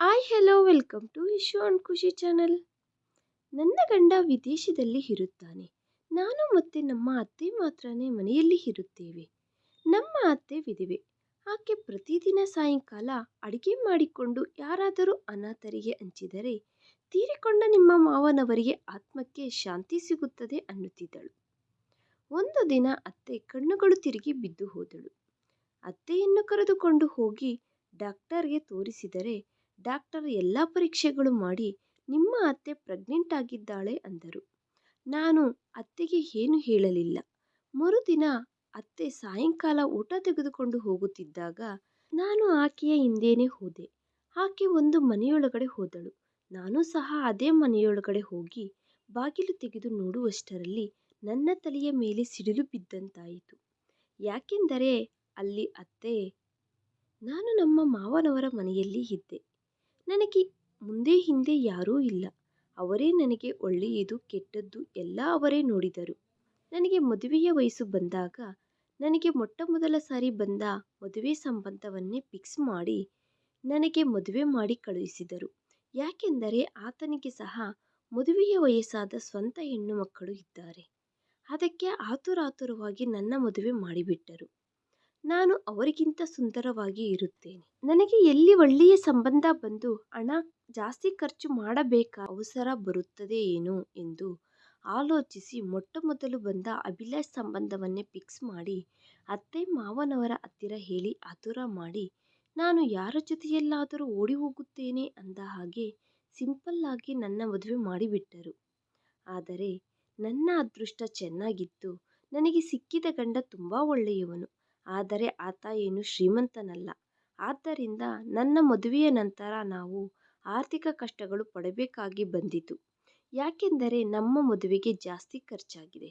Hi hello welcome to Ishu and Khushi channel ನನ್ನ ಗಂಡ ವಿದೇಶದಲ್ಲಿ ಇರುತ್ತಾನೆ. ನಾನು ಮತ್ತು ನಮ್ಮ ಅತ್ತೆ ಮಾತ್ರನೇ ಮನೆಯಲ್ಲಿ ಇರುತ್ತೇವೆ. ನಮ್ಮ ಅತ್ತೆ ವಿಧಿವೆ. ಆಕೆ ಪ್ರತಿದಿನ ಸಾಯಂಕಾಲ ಅಡುಗೆ ಮಾಡಿಕೊಂಡು ಯಾರಾದರೂ ಅನಾಥರಿಗೆ ಹಂಚಿದರೆ ತೀರಿಕೊಂಡ ನಿಮ್ಮ ಮಾವನವರಿಗೆ ಆತ್ಮಕ್ಕೆ ಶಾಂತಿ ಸಿಗುತ್ತದೆ ಅನ್ನುತ್ತಿದ್ದಳು. ಒಂದು ದಿನ ಅತ್ತೆ ಕಣ್ಣುಗಳು ತಿರುಗಿ ಬಿದ್ದು ಹೋದಳು. ಅತ್ತೆಯನ್ನು ಕರೆದುಕೊಂಡು ಹೋಗಿ ಡಾಕ್ಟರ್ಗೆ ತೋರಿಸಿದರೆ ಡಾಕ್ಟರ್ ಎಲ್ಲ ಪರೀಕ್ಷೆಗಳು ಮಾಡಿ ನಿಮ್ಮ ಅತ್ತೆ ಪ್ರೆಗ್ನೆಂಟ್ ಆಗಿದ್ದಾಳೆ ಅಂದರು. ನಾನು ಅತ್ತೆಗೆ ಏನು ಹೇಳಲಿಲ್ಲ. ಮರುದಿನ ಅತ್ತೆ ಸಾಯಂಕಾಲ ಊಟ ತೆಗೆದುಕೊಂಡು ಹೋಗುತ್ತಿದ್ದಾಗ ನಾನು ಆಕೆಯ ಹಿಂದೇನೆ ಹೋದೆ. ಆಕೆ ಒಂದು ಮನೆಯೊಳಗಡೆ ಹೋದಳು. ನಾನು ಸಹ ಅದೇ ಮನೆಯೊಳಗಡೆ ಹೋಗಿ ಬಾಗಿಲು ತೆಗೆದು ನೋಡುವಷ್ಟರಲ್ಲಿ ನನ್ನ ತಲೆಯ ಮೇಲೆ ಸಿಡಿಲು ಬಿದ್ದಂತಾಯಿತು. ಯಾಕೆಂದರೆ ಅಲ್ಲಿ ಅತ್ತೆ, ನಾನು ನಮ್ಮ ಮಾವನವರ ಮನೆಯಲ್ಲಿ ಇದ್ದೆ. ನನಗೆ ಮುಂದೆ ಹಿಂದೆ ಯಾರೂ ಇಲ್ಲ. ಅವರೇ ನನಗೆ ಒಳ್ಳೆಯದು, ಕೆಟ್ಟದ್ದು ಎಲ್ಲ ಅವರೇ ನೋಡಿದರು. ನನಗೆ ಮದುವೆಯ ವಯಸ್ಸು ಬಂದಾಗ, ನನಗೆ ಮೊಟ್ಟ ಮೊದಲ ಸಾರಿ ಬಂದ ಮದುವೆ ಸಂಬಂಧವನ್ನೇ ಫಿಕ್ಸ್ ಮಾಡಿ ನನಗೆ ಮದುವೆ ಮಾಡಿ ಕಳುಹಿಸಿದರು ಯಾಕೆಂದರೆ ಆತನಿಗೆ ಸಹ ಮದುವೆಯ ವಯಸ್ಸಾದ ಸ್ವಂತ ಹೆಣ್ಣು ಮಕ್ಕಳು ಇದ್ದಾರೆ. ಅದಕ್ಕೆ ಆತುರಾತುರವಾಗಿ ನನ್ನ ಮದುವೆ ಮಾಡಿಬಿಟ್ಟರು. ನಾನು ಅವರಿಗಿಂತ ಸುಂದರವಾಗಿ ಇರುತ್ತೇನೆ. ನನಗೆ ಎಲ್ಲಿ ಒಳ್ಳೆಯ ಸಂಬಂಧ ಬಂದು ಹಣ ಜಾಸ್ತಿ ಖರ್ಚು ಮಾಡಬೇಕಾ ಅವಸರ ಬರುತ್ತದೆ ಏನೋ ಎಂದು ಆಲೋಚಿಸಿ ಮೊಟ್ಟ ಮೊದಲು ಬಂದ ಅಭಿಲಾಷ್ ಸಂಬಂಧವನ್ನೇ ಫಿಕ್ಸ್ ಮಾಡಿ, ಅತ್ತೆ ಮಾವನವರ ಹತ್ತಿರ ಹೇಳಿ ಆತುರ ಮಾಡಿ, ನಾನು ಯಾರ ಜೊತೆಯಲ್ಲಾದರೂ ಓಡಿ ಹೋಗುತ್ತೇನೆ ಅಂದ ಹಾಗೆ ಸಿಂಪಲ್ಲಾಗಿ ನನ್ನ ಮದುವೆ ಮಾಡಿಬಿಟ್ಟರು. ಆದರೆ ನನ್ನ ಅದೃಷ್ಟ ಚೆನ್ನಾಗಿತ್ತು. ನನಗೆ ಸಿಕ್ಕಿದ ಗಂಡ ತುಂಬ ಒಳ್ಳೆಯವನು. ಆದರೆ ಆತ ಏನು ಶ್ರೀಮಂತನಲ್ಲ. ಆದ್ದರಿಂದ ನನ್ನ ಮದುವೆಯ ನಂತರ ನಾವು ಆರ್ಥಿಕ ಕಷ್ಟಗಳು ಪಡಬೇಕಾಗಿ ಬಂದಿತು. ಯಾಕೆಂದರೆ ನಮ್ಮ ಮದುವೆಗೆ ಜಾಸ್ತಿ ಖರ್ಚಾಗಿದೆ.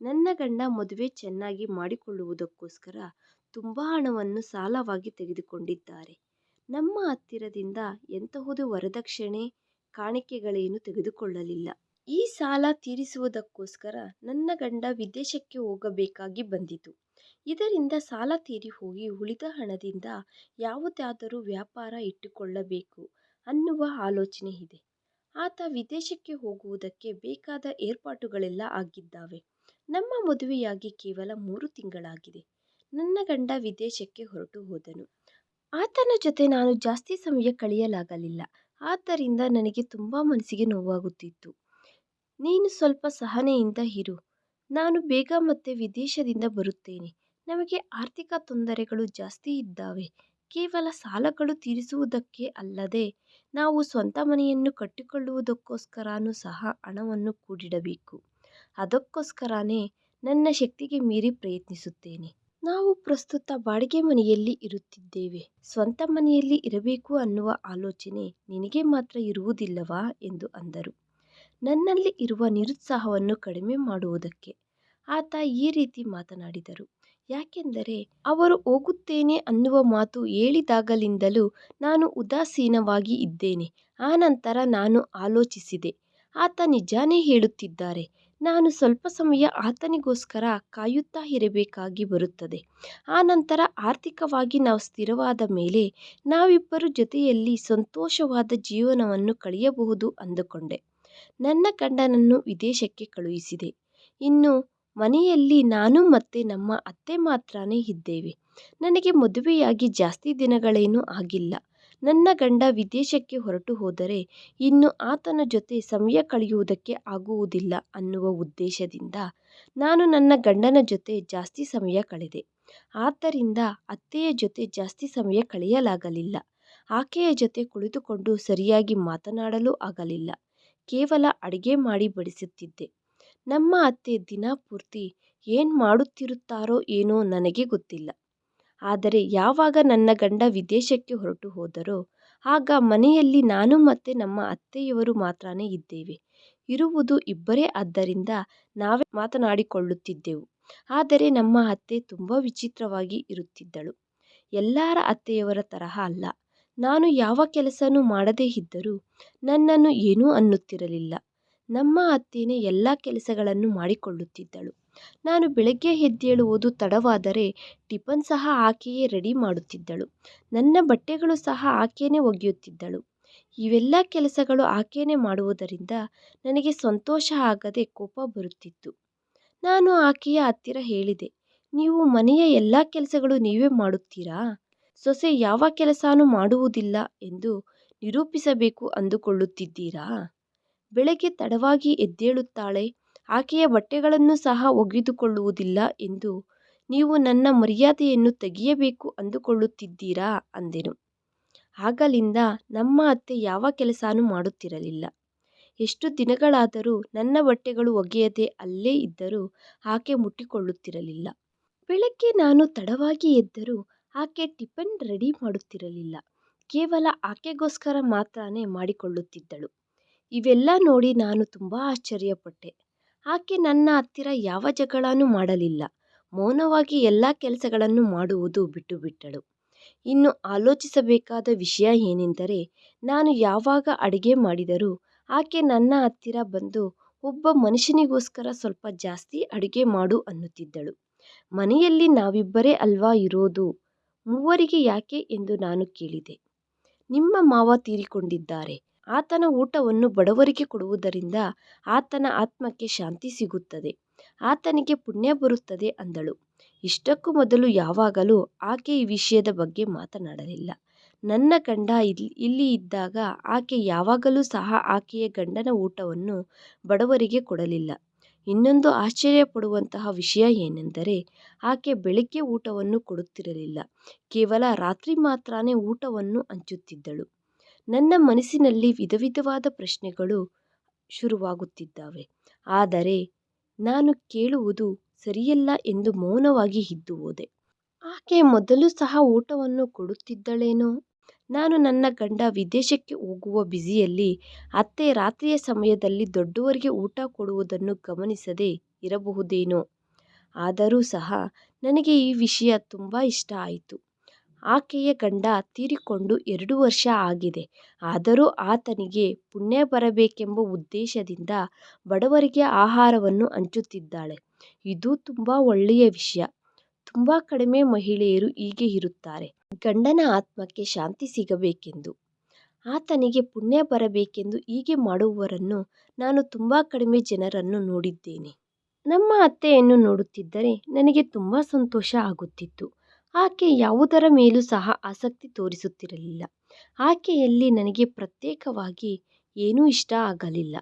ನನ್ನ ಗಂಡ ಮದುವೆ ಚೆನ್ನಾಗಿ ಮಾಡಿಕೊಳ್ಳುವುದಕ್ಕೋಸ್ಕರ ತುಂಬ ಹಣವನ್ನು ಸಾಲವಾಗಿ ತೆಗೆದುಕೊಂಡಿದ್ದಾರೆ. ನಮ್ಮ ಹತ್ತಿರದಿಂದ ಎಂತಹುದು ವರದಕ್ಷಿಣೆ, ಕಾಣಿಕೆಗಳೇನು ತೆಗೆದುಕೊಳ್ಳಲಿಲ್ಲ. ಈ ಸಾಲ ತೀರಿಸುವುದಕ್ಕೋಸ್ಕರ ನನ್ನ ಗಂಡ ವಿದೇಶಕ್ಕೆ ಹೋಗಬೇಕಾಗಿ ಬಂದಿತು. ಇದರಿಂದ ಸಾಲ ತೀರಿ ಹೋಗಿ ಉಳಿದ ಹಣದಿಂದ ಯಾವುದಾದರೂ ವ್ಯಾಪಾರ ಇಟ್ಟುಕೊಳ್ಳಬೇಕು ಅನ್ನುವ ಆಲೋಚನೆ ಇದೆ. ಆತ ವಿದೇಶಕ್ಕೆ ಹೋಗುವುದಕ್ಕೆ ಬೇಕಾದ ಏರ್ಪಾಟುಗಳೆಲ್ಲ ಆಗಿದ್ದಾವೆ. ನಮ್ಮ ಮದುವೆಯಾಗಿ ಕೇವಲ ಮೂರು ತಿಂಗಳಾಗಿದೆ. ನನ್ನ ಗಂಡ ವಿದೇಶಕ್ಕೆ ಹೊರಟು ಹೋದನು. ಆತನ ಜೊತೆ ನಾನು ಜಾಸ್ತಿ ಸಮಯ ಕಳೆಯಲಾಗಲಿಲ್ಲ. ಆದ್ದರಿಂದ ನನಗೆ ತುಂಬ ಮನಸ್ಸಿಗೆ ನೋವಾಗುತ್ತಿತ್ತು. ನೀನು ಸ್ವಲ್ಪ ಸಹನೆಯಿಂದ ಇರು. ನಾನು ಬೇಗ ಮತ್ತೆ ವಿದೇಶದಿಂದ ಬರುತ್ತೇನೆ. ನಮಗೆ ಆರ್ಥಿಕ ತೊಂದರೆಗಳು ಜಾಸ್ತಿ ಇದ್ದಾವೆ. ಕೇವಲ ಸಾಲಗಳು ತೀರಿಸುವುದಕ್ಕೆ ಅಲ್ಲದೆ, ನಾವು ಸ್ವಂತ ಮನೆಯನ್ನು ಕಟ್ಟಿಕೊಳ್ಳುವುದಕ್ಕೋಸ್ಕರನೂ ಸಹ ಹಣವನ್ನು ಕೂಡಿಡಬೇಕು. ಅದಕ್ಕೋಸ್ಕರನೇ ನನ್ನ ಶಕ್ತಿಗೆ ಮೀರಿ ಪ್ರಯತ್ನಿಸುತ್ತೇನೆ. ನಾವು ಪ್ರಸ್ತುತ ಬಾಡಿಗೆ ಮನೆಯಲ್ಲಿ ಇರುತ್ತಿದ್ದೇವೆ. ಸ್ವಂತ ಮನೆಯಲ್ಲಿ ಇರಬೇಕು ಅನ್ನುವ ಆಲೋಚನೆ ನಿನಗೆ ಮಾತ್ರ ಇರುವುದಿಲ್ಲವಾ? ಎಂದು ಅಂದರು. ನನ್ನಲ್ಲಿ ಇರುವ ನಿರುತ್ಸಾಹವನ್ನು ಕಡಿಮೆ ಮಾಡುವುದಕ್ಕೆ ಆತ ಈ ರೀತಿ ಮಾತನಾಡಿದರು. ಯಾಕೆಂದರೆ ಅವರು ಹೋಗುತ್ತೇನೆ ಅನ್ನುವ ಮಾತು ಹೇಳಿದಾಗಲಿಂದಲೂ ನಾನು ಉದಾಸೀನವಾಗಿ ಇದ್ದೇನೆ. ಆನಂತರ ನಾನು ಆಲೋಚಿಸಿದೆ. ಆತ ನಿಜಾನೇ ಹೇಳುತ್ತಿದ್ದಾರೆ. ನಾನು ಸ್ವಲ್ಪ ಸಮಯ ಆತನಿಗೋಸ್ಕರ ಕಾಯುತ್ತಾ ಇರಬೇಕಾಗಿ ಬರುತ್ತದೆ. ಆನಂತರ ಆರ್ಥಿಕವಾಗಿ ನಾವು ಸ್ಥಿರವಾದ ಮೇಲೆ ನಾವಿಬ್ಬರು ಜೊತೆಯಲ್ಲಿ ಸಂತೋಷವಾದ ಜೀವನವನ್ನು ಕಳೆಯಬಹುದು ಅಂದುಕೊಂಡೆ. ನನ್ನ ಗಂಡನನ್ನು ವಿದೇಶಕ್ಕೆ ಕಳುಹಿಸಿದೆ. ಇನ್ನು ಮನೆಯಲ್ಲಿ ನಾನು ಮತ್ತು ನಮ್ಮ ಅತ್ತೆ ಮಾತ್ರನೇ ಇದ್ದೇವೆ. ನನಗೆ ಮದುವೆಯಾಗಿ ಜಾಸ್ತಿ ದಿನಗಳೇನೂ ಆಗಿಲ್ಲ. ನನ್ನ ಗಂಡ ವಿದೇಶಕ್ಕೆ ಹೊರಟು ಹೋದರೆ ಇನ್ನು ಆತನ ಜೊತೆ ಸಮಯ ಕಳೆಯುವುದಕ್ಕೆ ಆಗುವುದಿಲ್ಲ ಅನ್ನುವ ಉದ್ದೇಶದಿಂದ ನಾನು ನನ್ನ ಗಂಡನ ಜೊತೆ ಜಾಸ್ತಿ ಸಮಯ ಕಳೆದೆ. ಆದ್ದರಿಂದ ಅತ್ತೆಯ ಜೊತೆ ಜಾಸ್ತಿ ಸಮಯ ಕಳೆಯಲಾಗಲಿಲ್ಲ. ಆಕೆಯ ಜೊತೆ ಕುಳಿತುಕೊಂಡು ಸರಿಯಾಗಿ ಮಾತನಾಡಲೂ ಆಗಲಿಲ್ಲ. ಕೇವಲ ಅಡುಗೆ ಮಾಡಿ ಬಡಿಸುತ್ತಿದ್ದೆ. ನಮ್ಮ ಅತ್ತೆ ದಿನ ಪೂರ್ತಿ ಏನು ಮಾಡುತ್ತಿರುತ್ತಾರೋ ಏನೋ ನನಗೆ ಗೊತ್ತಿಲ್ಲ. ಆದರೆ ಯಾವಾಗ ನನ್ನ ಗಂಡ ವಿದೇಶಕ್ಕೆ ಹೊರಟು ಹೋದರೋ, ಆಗ ಮನೆಯಲ್ಲಿ ನಾನು ಮತ್ತು ನಮ್ಮ ಅತ್ತೆಯವರು ಮಾತ್ರನೇ ಇದ್ದೇವೆ. ಇರುವುದು ಇಬ್ಬರೇ ಆದ್ದರಿಂದ ನಾವೇ ಮಾತನಾಡಿಕೊಳ್ಳುತ್ತಿದ್ದೆವು. ಆದರೆ ನಮ್ಮ ಅತ್ತೆ ತುಂಬ ವಿಚಿತ್ರವಾಗಿ ಇರುತ್ತಿದ್ದಳು. ಎಲ್ಲರ ಅತ್ತೆಯವರ ತರಹ ಅಲ್ಲ. ನಾನು ಯಾವ ಕೆಲಸನೂ ಮಾಡದೇ ಇದ್ದರೂ ನನ್ನನ್ನು ಏನೂ ಅನ್ನುತ್ತಿರಲಿಲ್ಲ. ನಮ್ಮ ಅತ್ತೆನೇ ಎಲ್ಲ ಕೆಲಸಗಳನ್ನು ಮಾಡಿಕೊಳ್ಳುತ್ತಿದ್ದಳು. ನಾನು ಬೆಳಗ್ಗೆ ಎದ್ದೇಳುವುದು ತಡವಾದರೆ ಟಿಫನ್ ಸಹ ಆಕೆಯೇ ರೆಡಿ ಮಾಡುತ್ತಿದ್ದಳು. ನನ್ನ ಬಟ್ಟೆಗಳು ಸಹ ಆಕೆಯೇ ಒಗೆಯುತ್ತಿದ್ದಳು. ಇವೆಲ್ಲ ಕೆಲಸಗಳು ಆಕೆಯೇ ಮಾಡುವುದರಿಂದ ನನಗೆ ಸಂತೋಷ ಆಗದೆ ಕೋಪ ಬರುತ್ತಿತ್ತು. ನಾನು ಆಕೆಯ ಹತ್ತಿರ ಹೇಳಿದೆ, ನೀವು ಮನೆಯ ಎಲ್ಲ ಕೆಲಸಗಳು ನೀವೇ ಮಾಡುತ್ತೀರಾ? ಸೊಸೆ ಯಾವ ಕೆಲಸನೂ ಮಾಡುವುದಿಲ್ಲ ಎಂದು ನಿರೂಪಿಸಬೇಕು ಅಂದುಕೊಳ್ಳುತ್ತಿದ್ದೀರಾ? ಬೆಳಗ್ಗೆ ತಡವಾಗಿ ಎದ್ದೇಳುತ್ತಾಳೆ. ಆಕೆಯ ಬಟ್ಟೆಗಳನ್ನು ಸಹ ಒಗೆದುಕೊಳ್ಳುವುದಿಲ್ಲ ಎಂದು, ನೀವು ನನ್ನ ಮರ್ಯಾದೆಯನ್ನು ತೆಗೆಯಬೇಕು ಅಂದುಕೊಳ್ಳುತ್ತಿದ್ದೀರಾ? ಅಂದೆನು. ಆಗಲಿಂದ ನಮ್ಮ ಅತ್ತೆ ಯಾವ ಕೆಲಸನೂ ಮಾಡುತ್ತಿರಲಿಲ್ಲ. ಎಷ್ಟು ದಿನಗಳಾದರೂ ನನ್ನ ಬಟ್ಟೆಗಳು ಒಗೆಯದೆ ಅಲ್ಲೇ ಇದ್ದರೂ ಆಕೆ ಮುಟ್ಟಿಕೊಳ್ಳುತ್ತಿರಲಿಲ್ಲ. ಬೆಳಗ್ಗೆ ನಾನು ತಡವಾಗಿ ಎದ್ದರೂ ಆಕೆ ಟಿಫನ್ ರೆಡಿ ಮಾಡುತ್ತಿರಲಿಲ್ಲ. ಕೇವಲ ಆಕೆಗೋಸ್ಕರ ಮಾತ್ರನೇ ಮಾಡಿಕೊಳ್ಳುತ್ತಿದ್ದಳು. ಇವೆಲ್ಲ ನೋಡಿ ನಾನು ತುಂಬ ಆಶ್ಚರ್ಯಪಟ್ಟೆ. ಆಕೆ ನನ್ನ ಹತ್ತಿರ ಯಾವ ಜಗಳನೂ ಮಾಡಲಿಲ್ಲ. ಮೌನವಾಗಿ ಎಲ್ಲ ಕೆಲಸಗಳನ್ನು ಮಾಡುವುದು ಬಿಟ್ಟುಬಿಟ್ಟಳು ಇನ್ನು ಆಲೋಚಿಸಬೇಕಾದ ವಿಷಯ ಏನೆಂದರೆ, ನಾನು ಯಾವಾಗ ಅಡುಗೆ ಮಾಡಿದರೂ ಆಕೆ ನನ್ನ ಹತ್ತಿರ ಬಂದು ಒಬ್ಬ ಮನುಷ್ಯನಿಗೋಸ್ಕರ ಸ್ವಲ್ಪ ಜಾಸ್ತಿ ಅಡುಗೆ ಮಾಡು ಅನ್ನುತ್ತಿದ್ದಳು. ಮನೆಯಲ್ಲಿ ನಾವಿಬ್ಬರೇ ಅಲ್ವಾ ಇರೋದು? ಮೂವರಿಗೆ ಯಾಕೆ ಎಂದು ನಾನು ಕೇಳಿದೆ. ನಿಮ್ಮ ಮಾವ ತೀರಿಕೊಂಡಿದ್ದಾರೆ. ಆತನ ಊಟವನ್ನು ಬಡವರಿಗೆ ಕೊಡುವುದರಿಂದ ಆತನ ಆತ್ಮಕ್ಕೆ ಶಾಂತಿ ಸಿಗುತ್ತದೆ, ಆತನಿಗೆ ಪುಣ್ಯ ಬರುತ್ತದೆ ಅಂದಳು. ಇಷ್ಟಕ್ಕೂ ಮೊದಲು ಯಾವಾಗಲೂ ಆಕೆ ಈ ವಿಷಯದ ಬಗ್ಗೆ ಮಾತನಾಡಲಿಲ್ಲ. ನನ್ನ ಗಂಡ ಇಲ್ಲಿ ಇಲ್ಲಿ ಇದ್ದಾಗ ಆಕೆ ಯಾವಾಗಲೂ ಸಹ ಆಕೆಯ ಗಂಡನ ಊಟವನ್ನು ಬಡವರಿಗೆ ಕೊಡಲಿಲ್ಲ. ಇನ್ನೊಂದು ಆಶ್ಚರ್ಯಪಡುವಂತಹ ವಿಷಯ ಏನೆಂದರೆ ಆಕೆ ಬೆಳಿಗ್ಗೆ ಊಟವನ್ನು ಕೊಡುತ್ತಿರಲಿಲ್ಲ. ಕೇವಲ ರಾತ್ರಿ ಮಾತ್ರನೇ ಊಟವನ್ನು ಹಂಚುತ್ತಿದ್ದಳು. ನನ್ನ ಮನಸ್ಸಿನಲ್ಲಿ ವಿಧ ವಿಧವಾದ ಪ್ರಶ್ನೆಗಳು ಶುರುವಾಗುತ್ತಿದ್ದಾವೆ. ಆದರೆ ನಾನು ಕೇಳುವುದು ಸರಿಯಲ್ಲ ಎಂದು ಮೌನವಾಗಿ ಇದ್ದು ಹೋದೆ ಆಕೆ ಮೊದಲು ಸಹ ಊಟವನ್ನು ಕೊಡುತ್ತಿದ್ದಳೇನೋ? ನಾನು ನನ್ನ ಗಂಡ ವಿದೇಶಕ್ಕೆ ಹೋಗುವ ಬ್ಯುಸಿಯಲ್ಲಿ ಅತ್ತೆ ರಾತ್ರಿಯ ಸಮಯದಲ್ಲಿ ದೊಡ್ಡವರಿಗೆ ಊಟ ಕೊಡುವುದನ್ನು ಗಮನಿಸದೆ ಇರಬಹುದೇನೋ? ಆದರೂ ಸಹ ನನಗೆ ಈ ವಿಷಯ ತುಂಬ ಇಷ್ಟ ಆಯಿತು. ಆಕೆಯ ಗಂಡ ತೀರಿಕೊಂಡು ಎರಡು ವರ್ಷ ಆಗಿದೆ. ಆದರೂ ಆತನಿಗೆ ಪುಣ್ಯ ಬರಬೇಕೆಂಬ ಉದ್ದೇಶದಿಂದ ಬಡವರಿಗೆ ಆಹಾರವನ್ನು ಹಂಚುತ್ತಿದ್ದಾಳೆ. ಇದು ತುಂಬ ಒಳ್ಳೆಯ ವಿಷಯ. ತುಂಬ ಕಡಿಮೆ ಮಹಿಳೆಯರು ಹೀಗೆ ಇರುತ್ತಾರೆ. ಗಂಡನ ಆತ್ಮಕ್ಕೆ ಶಾಂತಿ ಸಿಗಬೇಕೆಂದು. ಆತನಿಗೆ ಪುಣ್ಯ ಬರಬೇಕೆಂದು ಹೀಗೆ ಮಾಡುವವರನ್ನು ನಾನು ತುಂಬ ಕಡಿಮೆ ಜನರನ್ನು ನೋಡಿದ್ದೇನೆ. ನಮ್ಮ ಅತ್ತೆಯನ್ನು ನೋಡುತ್ತಿದ್ದರೆ ನನಗೆ ತುಂಬ ಸಂತೋಷ ಆಗುತ್ತಿತ್ತು. ಆಕೆ ಯಾವುದರ ಮೇಲೂ ಸಹ ಆಸಕ್ತಿ ತೋರಿಸುತ್ತಿರಲಿಲ್ಲ. ಆಕೆಯಲ್ಲಿ ನನಗೆ ಪ್ರತ್ಯೇಕವಾಗಿ ಏನೂ ಇಷ್ಟ ಆಗಲಿಲ್ಲ.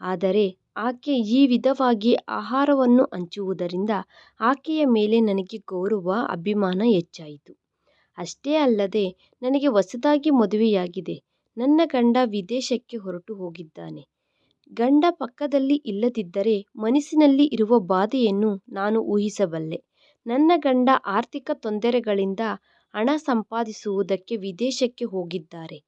ಆದರೆ ಆಕೆ ಈ ವಿಧವಾಗಿ ಆಹಾರವನ್ನು ಹಂಚುವುದರಿಂದ ಆಕೆಯ ಮೇಲೆ ನನಗೆ ಗೌರವ, ಅಭಿಮಾನ ಹೆಚ್ಚಾಯಿತು. ಅಷ್ಟೇ ಅಲ್ಲದೆ ನನಗೆ ಹೊಸದಾಗಿ ಮದುವೆಯಾಗಿದೆ. ನನ್ನ ಗಂಡ ವಿದೇಶಕ್ಕೆ ಹೊರಟು ಹೋಗಿದ್ದಾನೆ. ಗಂಡ ಪಕ್ಕದಲ್ಲಿ ಇಲ್ಲದಿದ್ದರೆ ಮನಸ್ಸಿನಲ್ಲಿ ಇರುವ ಬಾಧೆಯನ್ನು ನಾನು ಊಹಿಸಬಲ್ಲೆ. ನನ್ನ ಗಂಡ ಆರ್ಥಿಕ ತೊಂದರೆಗಳಿಂದ ಹಣ ಸಂಪಾದಿಸುವುದಕ್ಕೆ ವಿದೇಶಕ್ಕೆ ಹೋಗಿದ್ದಾರೆ.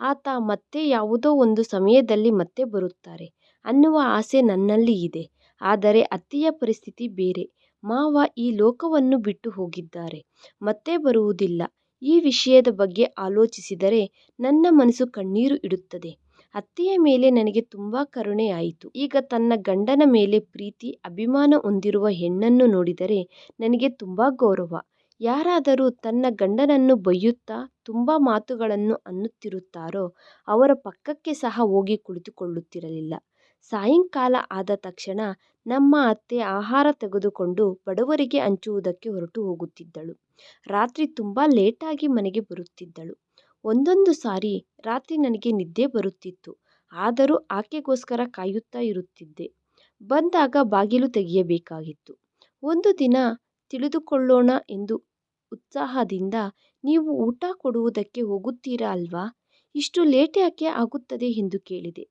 ಆತ ಮತ್ತೆ ಯಾವುದೋ ಒಂದು ಸಮಯದಲ್ಲಿ ಮತ್ತೆ ಬರುತ್ತಾರೆ ಅನ್ನುವ ಆಸೆ ನನ್ನಲ್ಲಿ ಇದೆ. ಆದರೆ ಅತ್ತೆಯ ಪರಿಸ್ಥಿತಿ ಬೇರೆ. ಮಾವ ಈ ಲೋಕವನ್ನು ಬಿಟ್ಟು ಹೋಗಿದ್ದಾರೆ. ಮತ್ತೆ ಬರುವುದಿಲ್ಲ. ಈ ವಿಷಯದ ಬಗ್ಗೆ ಆಲೋಚಿಸಿದರೆ ನನ್ನ ಮನಸ್ಸು ಕಣ್ಣೀರು ಇಡುತ್ತದೆ. ಅತ್ತೆಯ ಮೇಲೆ ನನಗೆ ತುಂಬ ಕರುಣೆ ಆಯಿತು. ಈಗ ತನ್ನ ಗಂಡನ ಮೇಲೆ ಪ್ರೀತಿ, ಅಭಿಮಾನ ಹೊಂದಿರುವ ಹೆಣ್ಣನ್ನು ನೋಡಿದರೆ ನನಗೆ ತುಂಬ ಗೌರವ. ಯಾರಾದರೂ ತನ್ನ ಗಂಡನನ್ನು ಬೈಯುತ್ತಾ ತುಂಬ ಮಾತುಗಳನ್ನು ಅನ್ನುತ್ತಿರುತ್ತಾರೋ ಅವರ ಪಕ್ಕಕ್ಕೆ ಸಹ ಹೋಗಿ ಕುಳಿತುಕೊಳ್ಳುತ್ತಿರಲಿಲ್ಲ. ಸಾಯಂಕಾಲ ಆದ ತಕ್ಷಣ ನಮ್ಮ ಅತ್ತೆ ಆಹಾರ ತೆಗೆದುಕೊಂಡು ಬಡವರಿಗೆ ಹಂಚುವುದಕ್ಕೆ ಹೊರಟು ಹೋಗುತ್ತಿದ್ದಳು. ರಾತ್ರಿ ತುಂಬ ಲೇಟಾಗಿ ಮನೆಗೆ ಬರುತ್ತಿದ್ದಳು. ಒಂದೊಂದು ಸಾರಿ ರಾತ್ರಿ ನನಗೆ ನಿದ್ದೆ ಬರುತ್ತಿತ್ತು. ಆದರೂ ಆಕೆಗೋಸ್ಕರ ಕಾಯುತ್ತಾ ಇರುತ್ತಿದ್ದೆ. ಬಂದಾಗ ಬಾಗಿಲು ತೆಗೆಯಬೇಕಾಗಿತ್ತು. ಒಂದು ದಿನ ತಿಳಿದುಕೊಳ್ಳೋಣ ಎಂದು ಉತ್ಸಾಹದಿಂದ ನೀವು ಊಟ ಕೊಡುವುದಕ್ಕೆ ಹೋಗುತ್ತೀರಾ ಅಲ್ವಾ? ಇಷ್ಟು ಲೇಟ್ ಯಾಕೆ ಆಗುತ್ತದೆ ಎಂದು ಕೇಳಿದೆ.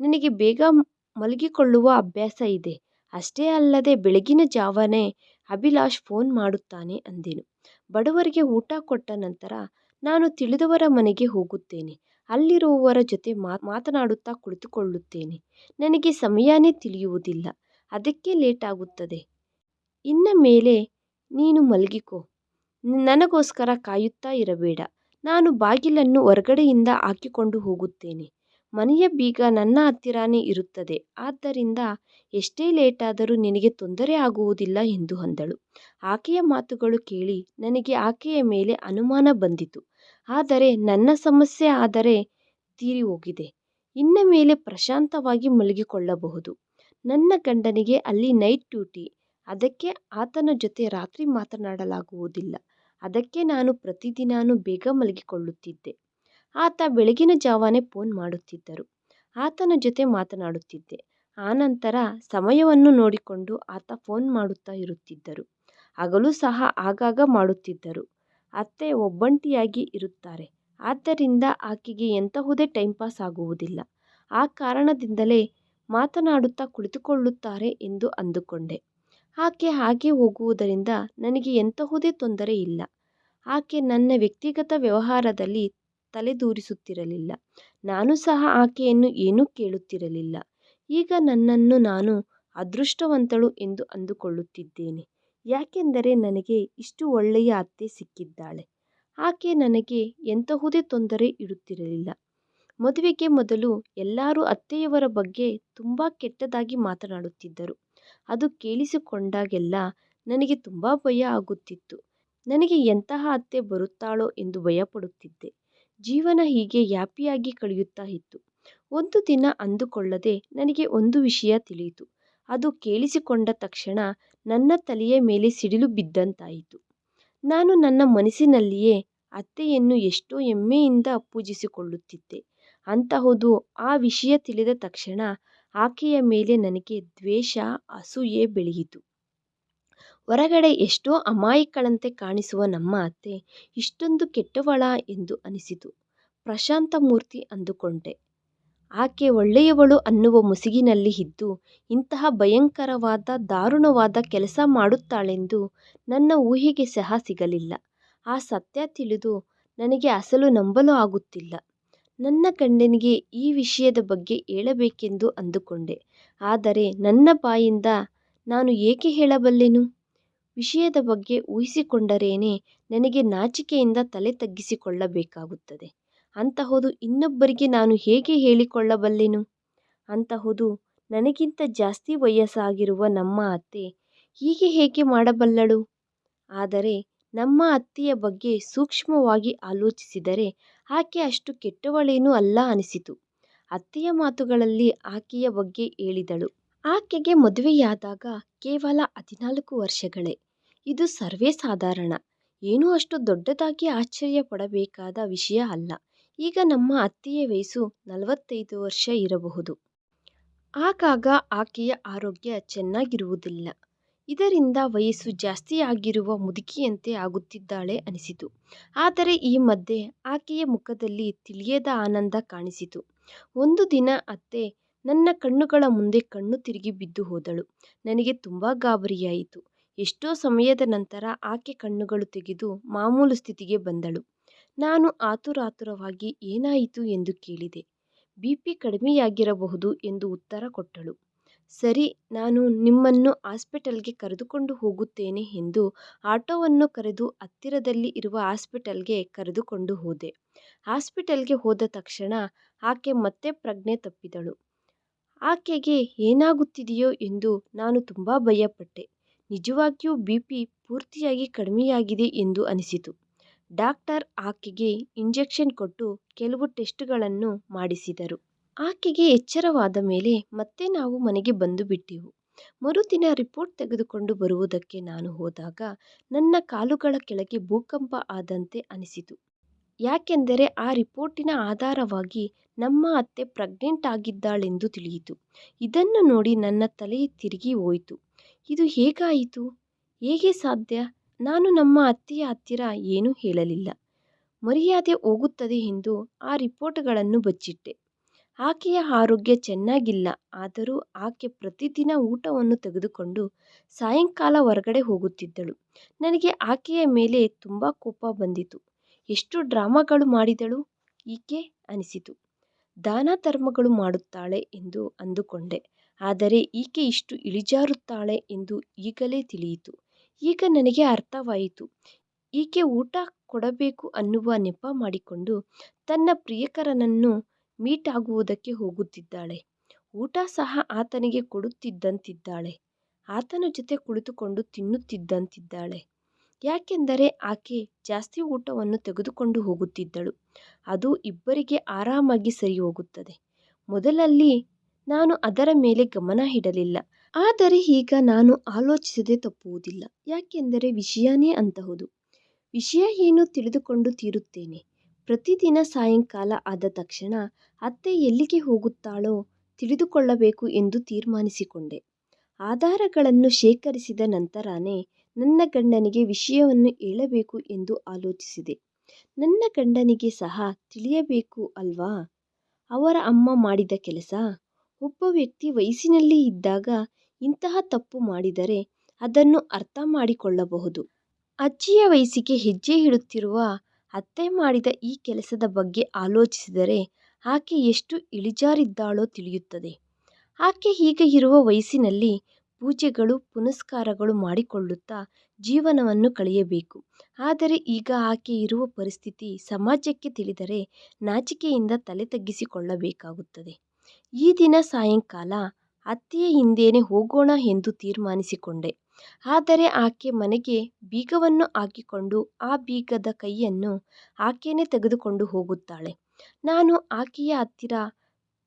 ನನಗೆ ಬೇಗ ಮಲಗಿಕೊಳ್ಳುವ ಅಭ್ಯಾಸ ಇದೆ. ಅಷ್ಟೇ ಅಲ್ಲದೆ ಬೆಳಗಿನ ಜಾವನೇ ಅಭಿಲಾಷ್ ಫೋನ್ ಮಾಡುತ್ತಾನೆ ಅಂದೆನು. ಬಡವರಿಗೆ ಊಟ ಕೊಟ್ಟ ನಂತರ ನಾನು ತಿಳಿದವರ ಮನೆಗೆ ಹೋಗುತ್ತೇನೆ. ಅಲ್ಲಿರುವವರ ಜೊತೆ ಮಾತನಾಡುತ್ತಾ ಕುಳಿತುಕೊಳ್ಳುತ್ತೇನೆ. ನನಗೆ ಸಮಯನೇ ತಿಳಿಯುವುದಿಲ್ಲ. ಅದಕ್ಕೆ ಲೇಟ್ ಆಗುತ್ತದೆ ಇನ್ನು ಮೇಲೆ ನೀನು ಮಲಗಿಕೋ. ನನಗೋಸ್ಕರ ಕಾಯುತ್ತಾ ಇರಬೇಡ. ನಾನು ಬಾಗಿಲನ್ನು ಹೊರಗಡೆಯಿಂದ ಹಾಕಿಕೊಂಡು ಹೋಗುತ್ತೇನೆ. ಮನೆಯ ಬೀಗ ನನ್ನ ಹತ್ತಿರನೇ ಇರುತ್ತದೆ. ಆದ್ದರಿಂದ ಎಷ್ಟೇ ಲೇಟಾದರೂ ನಿನಗೆ ತೊಂದರೆ ಆಗುವುದಿಲ್ಲ ಎಂದು ಅಂದಳು. ಆಕೆಯ ಮಾತುಗಳು ಕೇಳಿ ನನಗೆ ಆಕೆಯ ಮೇಲೆ ಅನುಮಾನ ಬಂದಿತು. ಆದರೆ ನನ್ನ ಸಮಸ್ಯೆ ಆದರೆ ತೀರಿ ಹೋಗಿದೆ ಇನ್ನ ಮೇಲೆ ಪ್ರಶಾಂತವಾಗಿ ಮಲಗಿಕೊಳ್ಳಬಹುದು. ನನ್ನ ಗಂಡನಿಗೆ ಅಲ್ಲಿ ನೈಟ್ ಡ್ಯೂಟಿ ಅದಕ್ಕೆ ಆತನ ಜೊತೆ ರಾತ್ರಿ ಮಾತನಾಡಲಾಗುವುದಿಲ್ಲ. ಅದಕ್ಕೆ ನಾನು ಪ್ರತಿದಿನಾನು ಬೇಗ ಮಲಗಿಕೊಳ್ಳುತ್ತಿದ್ದೆ. ಆತ ಬೆಳಗಿನ ಜಾವನೇ ಫೋನ್ ಮಾಡುತ್ತಿದ್ದರು. ಆತನ ಜೊತೆ ಮಾತನಾಡುತ್ತಿದ್ದೆ. ಆನಂತರ ಸಮಯವನ್ನು ನೋಡಿಕೊಂಡು ಆತ ಫೋನ್ ಮಾಡುತ್ತಾ ಇರುತ್ತಿದ್ದರು. ಹಗಲು ಸಹ ಆಗಾಗ ಮಾಡುತ್ತಿದ್ದರು. ಅತ್ತೆ ಒಬ್ಬಂಟಿಯಾಗಿ ಇರುತ್ತಾರೆ. ಆದ್ದರಿಂದ ಆಕೆಗೆ ಎಂತಹುದೇ ಟೈಮ್ ಪಾಸ್ ಆಗುವುದಿಲ್ಲ. ಆ ಕಾರಣದಿಂದಲೇ ಮಾತನಾಡುತ್ತಾ ಕುಳಿತುಕೊಳ್ಳುತ್ತಾರೆ ಎಂದು ಅಂದುಕೊಂಡೆ. ಆಕೆ ಹಾಗೆ ಹೋಗುವುದರಿಂದ ನನಗೆ ಎಂತಹುದೇ ತೊಂದರೆ ಇಲ್ಲ. ಆಕೆ ನನ್ನ ವ್ಯಕ್ತಿಗತ ವ್ಯವಹಾರದಲ್ಲಿ ತಲೆದೂರಿಸುತ್ತಿರಲಿಲ್ಲ. ನಾನು ಸಹ ಆಕೆಯನ್ನು ಏನೂ ಕೇಳುತ್ತಿರಲಿಲ್ಲ. ಈಗ ನನ್ನನ್ನು ನಾನು ಅದೃಷ್ಟವಂತಳು ಎಂದು ಅಂದುಕೊಳ್ಳುತ್ತಿದ್ದೇನೆ. ಯಾಕೆಂದರೆ ನನಗೆ ಇಷ್ಟು ಒಳ್ಳೆಯ ಅತ್ತೆ ಸಿಕ್ಕಿದ್ದಾಳೆ. ಆಕೆ ನನಗೆ ಎಂತಹುದೇ ತೊಂದರೆ ಇಡುತ್ತಿರಲಿಲ್ಲ. ಮದುವೆಗೆ ಮೊದಲು ಎಲ್ಲರೂ ಅತ್ತೆಯವರ ಬಗ್ಗೆ ತುಂಬ ಕೆಟ್ಟದಾಗಿ ಮಾತನಾಡುತ್ತಿದ್ದರು. ಅದು ಕೇಳಿಸಿಕೊಂಡಾಗೆಲ್ಲ ನನಗೆ ತುಂಬ ಭಯ ಆಗುತ್ತಿತ್ತು. ನನಗೆ ಎಂತಹ ಅತ್ತೆ ಬರುತ್ತಾಳೋ ಎಂದು ಭಯಪಡುತ್ತಿದ್ದೆ. ಜೀವನ ಹೀಗೆ ಹ್ಯಾಪಿಯಾಗಿ ಕಳೆಯುತ್ತಾ ಇತ್ತು. ಒಂದು ದಿನ ಅಂದುಕೊಳ್ಳದೆ ನನಗೆ ಒಂದು ವಿಷಯ ತಿಳಿಯಿತು. ಅದು ಕೇಳಿಸಿಕೊಂಡ ತಕ್ಷಣ ನನ್ನ ತಲೆಯ ಮೇಲೆ ಸಿಡಿಲು ಬಿದ್ದಂತಾಯಿತು. ನಾನು ನನ್ನ ಮನಸ್ಸಿನಲ್ಲಿಯೇ ಅತ್ತೆಯನ್ನು ಎಷ್ಟೋ ಹೆಮ್ಮೆಯಿಂದ ಪೂಜಿಸಿಕೊಳ್ಳುತ್ತಿದ್ದೆ. ಅಂತಹುದು ಆ ವಿಷಯ ತಿಳಿದ ತಕ್ಷಣ ಆಕೆಯ ಮೇಲೆ ನನಗೆ ದ್ವೇಷ, ಅಸೂಯೆ ಬೆಳೆಯಿತು. ಹೊರಗಡೆ ಎಷ್ಟೋ ಅಮಾಯಕಳಂತೆ ಕಾಣಿಸುವ ನಮ್ಮ ಅತ್ತೆ ಇಷ್ಟೊಂದು ಕೆಟ್ಟವಳ ಎಂದು ಅನಿಸಿತು. ಪ್ರಶಾಂತ ಮೂರ್ತಿ ಅಂದುಕೊಂಡೆ. ಆಕೆ ಒಳ್ಳೆಯವಳು ಅನ್ನುವ ಮುಸುಗಿನಲ್ಲಿ ಇದ್ದು, ಇಂತಹ ಭಯಂಕರವಾದ, ದಾರುಣವಾದ ಕೆಲಸ ಮಾಡುತ್ತಾಳೆಂದು ನನ್ನ ಊಹೆಗೆ ಸಹ ಸಿಗಲಿಲ್ಲ. ಆ ಸತ್ಯ ತಿಳಿದು ನನಗೆ ಅಸಲು ನಂಬಲು ಆಗುತ್ತಿಲ್ಲ. ನನ್ನ ಗಂಡನಿಗೆ ಈ ವಿಷಯದ ಬಗ್ಗೆ ಹೇಳಬೇಕೆಂದು ಅಂದುಕೊಂಡೆ. ಆದರೆ ನನ್ನ ಬಾಯಿಂದ ನಾನು ಏಕೆ ಹೇಳಬಲ್ಲೆನು? ವಿಷಯದ ಬಗ್ಗೆ ಊಹಿಸಿಕೊಂಡರೇನೆ ನನಗೆ ನಾಚಿಕೆಯಿಂದ ತಲೆ ತಗ್ಗಿಸಿಕೊಳ್ಳಬೇಕಾಗುತ್ತದೆ. ಅಂತಹುದು ಇನ್ನೊಬ್ಬರಿಗೆ ನಾನು ಹೇಗೆ ಹೇಳಿಕೊಳ್ಳಬಲ್ಲೆನು? ಅಂತಹುದು ನನಗಿಂತ ಜಾಸ್ತಿ ವಯಸ್ಸಾಗಿರುವ ನಮ್ಮ ಅತ್ತೆ ಹೀಗೆ ಹೇಗೆ ಮಾಡಬಲ್ಲಳು? ಆದರೆ ನಮ್ಮ ಅತ್ತೆಯ ಬಗ್ಗೆ ಸೂಕ್ಷ್ಮವಾಗಿ ಆಲೋಚಿಸಿದರೆ ಆಕೆ ಅಷ್ಟು ಕೆಟ್ಟವಳೇನೂ ಅಲ್ಲ ಅನಿಸಿತು. ಅತ್ತೆಯ ಮಾತುಗಳಲ್ಲಿ ಆಕೆಯ ಬಗ್ಗೆ ಹೇಳಿದಳು. ಆಕೆಗೆ ಮದುವೆಯಾದಾಗ ಕೇವಲ ಹದಿನಾಲ್ಕು ವರ್ಷಗಳೇ. ಇದು ಸರ್ವೇ ಸಾಧಾರಣ. ಏನೂ ಅಷ್ಟು ದೊಡ್ಡದಾಗಿ ಆಶ್ಚರ್ಯ ಪಡಬೇಕಾದ ವಿಷಯ ಅಲ್ಲ. ಈಗ ನಮ್ಮ ಅತ್ತೆಯ ವಯಸ್ಸು ನಲವತ್ತೈದು ವರ್ಷ ಇರಬಹುದು. ಆಗಾಗ ಆಕೆಯ ಆರೋಗ್ಯ ಚೆನ್ನಾಗಿರುವುದಿಲ್ಲ. ಇದರಿಂದ ವಯಸ್ಸು ಜಾಸ್ತಿಯಾಗಿರುವ ಮುದುಕಿಯಂತೆ ಆಗುತ್ತಿದ್ದಾಳೆ ಅನಿಸಿತು. ಆದರೆ ಈ ಮಧ್ಯೆ ಆಕೆಯ ಮುಖದಲ್ಲಿ ತಿಳಿಯದ ಆನಂದ ಕಾಣಿಸಿತು. ಒಂದು ದಿನ ಅತ್ತೆ ನನ್ನ ಕಣ್ಣುಗಳ ಮುಂದೆ ಕಣ್ಣು ತಿರುಗಿ ಬಿದ್ದು ಹೋದಳು. ನನಗೆ ತುಂಬ ಗಾಬರಿಯಾಯಿತು. ಎಷ್ಟೋ ಸಮಯದ ನಂತರ ಆಕೆ ಕಣ್ಣುಗಳು ತೆಗೆದು ಮಾಮೂಲು ಸ್ಥಿತಿಗೆ ಬಂದಳು. ನಾನು ಆತುರಾತುರವಾಗಿ ಏನಾಯಿತು ಎಂದು ಕೇಳಿದೆ. ಬಿ. ಪಿ. ಕಡಿಮೆಯಾಗಿರಬಹುದು ಎಂದು ಉತ್ತರ ಕೊಟ್ಟಳು. ಸರಿ, ನಾನು ನಿಮ್ಮನ್ನು ಆಸ್ಪೆಟಲ್ಗೆ ಕರೆದುಕೊಂಡು ಹೋಗುತ್ತೇನೆ ಎಂದು ಆಟೋವನ್ನು ಕರೆದು ಹತ್ತಿರದಲ್ಲಿ ಇರುವ ಆಸ್ಪೆಟಲ್ಗೆ ಕರೆದುಕೊಂಡು ಹೋದೆ. ಹಾಸ್ಪಿಟಲ್ಗೆ ಹೋದ ತಕ್ಷಣ ಆಕೆ ಮತ್ತೆ ಪ್ರಜ್ಞೆ ತಪ್ಪಿದಳು. ಆಕೆಗೆ ಏನಾಗುತ್ತಿದೆಯೋ ಎಂದು ನಾನು ತುಂಬ ಭಯಪಟ್ಟೆ. ನಿಜವಾಗಿಯೂ ಬಿ. ಪಿ. ಪೂರ್ತಿಯಾಗಿ ಕಡಿಮೆಯಾಗಿದೆ ಎಂದು ಅನಿಸಿತು. ಡಾಕ್ಟರ್ ಆಕೆಗೆ ಇಂಜೆಕ್ಷನ್ ಕೊಟ್ಟು ಕೆಲವು ಟೆಸ್ಟ್ಗಳನ್ನು ಮಾಡಿಸಿದರು. ಆಕೆಗೆ ಎಚ್ಚರವಾದ ಮೇಲೆ ಮತ್ತೆ ನಾವು ಮನೆಗೆ ಬಂದು ಬಿಟ್ಟೆವು. ಮರುದಿನ ರಿಪೋರ್ಟ್ ತೆಗೆದುಕೊಂಡು ಬರುವುದಕ್ಕೆ ನಾನು ಹೋದಾಗ ನನ್ನ ಕಾಲುಗಳ ಕೆಳಗೆ ಭೂಕಂಪ ಆದಂತೆ ಅನಿಸಿತು. ಯಾಕೆಂದರೆ ಆ ರಿಪೋರ್ಟಿನ ಆಧಾರವಾಗಿ ನಮ್ಮ ಅತ್ತೆ ಪ್ರೆಗ್ನೆಂಟ್ ಆಗಿದ್ದಾಳೆಂದು ತಿಳಿಯಿತು. ಇದನ್ನು ನೋಡಿ ನನ್ನ ತಲೆ ತಿರುಗಿ ಹೋಯಿತು. ಇದು ಹೇಗಾಯಿತು? ಹೇಗೆ ಸಾಧ್ಯ? ನಾನು ನಮ್ಮ ಅತ್ತೆಯ ಹತ್ತಿರ ಏನೂ ಹೇಳಲಿಲ್ಲ. ಮರ್ಯಾದೆ ಹೋಗುತ್ತದೆ ಎಂದು ಆ ರಿಪೋರ್ಟ್ಗಳನ್ನು ಬಚ್ಚಿಟ್ಟೆ. ಆಕೆಯ ಆರೋಗ್ಯ ಚೆನ್ನಾಗಿಲ್ಲ, ಆದರೂ ಆಕೆ ಪ್ರತಿದಿನ ಊಟವನ್ನು ತೆಗೆದುಕೊಂಡು ಸಾಯಂಕಾಲ ಹೊರಗಡೆ ಹೋಗುತ್ತಿದ್ದಳು. ನನಗೆ ಆಕೆಯ ಮೇಲೆ ತುಂಬ ಕೋಪ ಬಂದಿತು. ಎಷ್ಟು ಡ್ರಾಮಾಗಳು ಮಾಡಿದಳು? ಈಕೆ ಅನಿಸಿತು. ದಾನ ಧರ್ಮಗಳು ಮಾಡುತ್ತಾಳೆ ಎಂದು ಅಂದುಕೊಂಡೆ, ಆದರೆ ಈಕೆ ಇಷ್ಟು ಇಳಿಜಾರುತ್ತಾಳೆ ಎಂದು ಈಗಲೇ ತಿಳಿಯಿತು. ಈಗ ನನಗೆ ಅರ್ಥವಾಯಿತು. ಈಕೆ ಊಟ ಕೊಡಬೇಕು ಅನ್ನುವ ನೆಪ ಮಾಡಿಕೊಂಡು ತನ್ನ ಪ್ರಿಯಕರನನ್ನು ಮೀಟ್ ಆಗುವುದಕ್ಕೆ ಹೋಗುತ್ತಿದ್ದಾಳೆ. ಊಟ ಸಹ ಆತನಿಗೆ ಕೊಡುತ್ತಿದ್ದಂತಿದ್ದಾಳೆ. ಆತನ ಜೊತೆ ಕುಳಿತುಕೊಂಡು ತಿನ್ನುತ್ತಿದ್ದಂತಿದ್ದಾಳೆ. ಯಾಕೆಂದರೆ ಆಕೆ ಜಾಸ್ತಿ ಊಟವನ್ನು ತೆಗೆದುಕೊಂಡು ಹೋಗುತ್ತಿದ್ದಳು. ಅದು ಇಬ್ಬರಿಗೆ ಆರಾಮಾಗಿ ಸರಿ ಹೋಗುತ್ತದೆ ಮೊದಲಲ್ಲಿ ನಾನು ಅದರ ಮೇಲೆ ಗಮನ ಇಡಲಿಲ್ಲ. ಆದರೆ ಈಗ ನಾನು ಆಲೋಚಿಸದೆ ತಪ್ಪುವುದಿಲ್ಲ. ಯಾಕೆಂದರೆ ವಿಷಯನೇ ಅಂತಹುದು. ವಿಷಯ ಏನು ತಿಳಿದುಕೊಂಡು ತೀರುತ್ತೇನೆ. ಪ್ರತಿದಿನ ಸಾಯಂಕಾಲ ಆದ ತಕ್ಷಣ ಅತ್ತೆ ಎಲ್ಲಿಗೆ ಹೋಗುತ್ತಾಳೋ ತಿಳಿದುಕೊಳ್ಳಬೇಕು ಎಂದು ತೀರ್ಮಾನಿಸಿಕೊಂಡೆ. ಆಧಾರಗಳನ್ನು ಶೇಖರಿಸಿದ ನಂತರನೇ ನನ್ನ ಗಂಡನಿಗೆ ವಿಷಯವನ್ನು ಹೇಳಬೇಕು ಎಂದು ಆಲೋಚಿಸಿದೆ. ನನ್ನ ಗಂಡನಿಗೆ ಸಹ ತಿಳಿಯಬೇಕು ಅಲ್ವಾ? ಅವರ ಅಮ್ಮ ಮಾಡಿದ ಕೆಲಸ? ಒಬ್ಬ ವ್ಯಕ್ತಿ ವಯಸ್ಸಿನಲ್ಲಿ ಇದ್ದಾಗ ಇಂತಹ ತಪ್ಪು ಮಾಡಿದರೆ ಅದನ್ನು ಅರ್ಥ ಮಾಡಿಕೊಳ್ಳಬಹುದು. ಅಜ್ಜಿಯ ವಯಸ್ಸಿಗೆ ಹೆಜ್ಜೆ ಇಡುತ್ತಿರುವ ಅತ್ತೆ ಮಾಡಿದ ಈ ಕೆಲಸದ ಬಗ್ಗೆ ಆಲೋಚಿಸಿದರೆ ಆಕೆ ಎಷ್ಟು ಇಳಿಜಾರಿದ್ದಾಳೋ ತಿಳಿಯುತ್ತದೆ. ಆಕೆ ಈಗ ಇರುವ ವಯಸ್ಸಿನಲ್ಲಿ ಪೂಜೆಗಳು, ಪುನಸ್ಕಾರಗಳು ಮಾಡಿಕೊಳ್ಳುತ್ತಾ ಜೀವನವನ್ನು ಕಳೆಯಬೇಕು. ಆದರೆ ಈಗ ಆಕೆ ಇರುವ ಪರಿಸ್ಥಿತಿ ಸಮಾಜಕ್ಕೆ ತಿಳಿದರೆ ನಾಚಿಕೆಯಿಂದ ತಲೆ ತಗ್ಗಿಸಿಕೊಳ್ಳಬೇಕಾಗುತ್ತದೆ. ಈ ದಿನ ಸಾಯಂಕಾಲ ಅತ್ತೆಯ ಹಿಂದೆಯೇ ಹೋಗೋಣ ಎಂದು ತೀರ್ಮಾನಿಸಿಕೊಂಡೆ. ಆದರೆ ಆಕೆ ಮನೆಗೆ ಬೀಗವನ್ನು ಹಾಕಿಕೊಂಡು ಆ ಬೀಗದ ಕೈಯನ್ನು ಆಕೆಯೇ ತೆಗೆದುಕೊಂಡು ಹೋಗುತ್ತಾಳೆ. ನಾನು ಆಕೆಯ ಹತ್ತಿರ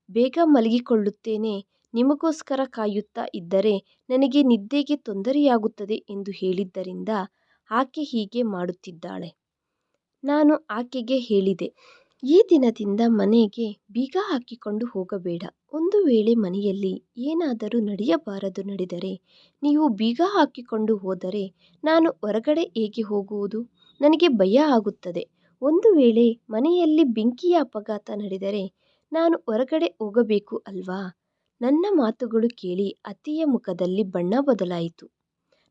ಬೇಗ ಮಲಗಿಕೊಳ್ಳುತ್ತೇನೆ. ನಿಮಗೋಸ್ಕರ ಕಾಯುತ್ತಾ ಇದ್ದರೆ ನನಗೆ ನಿದ್ದೆಗೆ ತೊಂದರೆಯಾಗುತ್ತದೆ ಎಂದು ಹೇಳಿದ್ದರಿಂದ ಆಕೆ ಹೀಗೆ ಮಾಡುತ್ತಿದ್ದಾಳೆ. ನಾನು ಆಕೆಗೆ ಹೇಳಿದೆ ಈ ದಿನದಿಂದ ಮನೆಗೆ ಬೀಗ ಹಾಕಿಕೊಂಡು ಹೋಗಬೇಡ. ಒಂದು ವೇಳೆ ಮನೆಯಲ್ಲಿ ಏನಾದರೂ ನಡೆಯಬಾರದು ನಡೆದರೆ, ನೀವು ಬೀಗ ಹಾಕಿಕೊಂಡು ಹೋದರೆ ನಾನು ಹೊರಗಡೆ ಹೇಗೆ ಹೋಗುವುದು? ನನಗೆ ಭಯ ಆಗುತ್ತದೆ. ಒಂದು ವೇಳೆ ಮನೆಯಲ್ಲಿ ಬೆಂಕಿಯ ಅಪಘಾತ ನಡೆದರೆ ನಾನು ಹೊರಗಡೆ ಹೋಗಬೇಕು ಅಲ್ವಾ? ನನ್ನ ಮಾತುಗಳು ಕೇಳಿ ಅತ್ತೆಯ ಮುಖದಲ್ಲಿ ಬಣ್ಣ ಬದಲಾಯಿತು.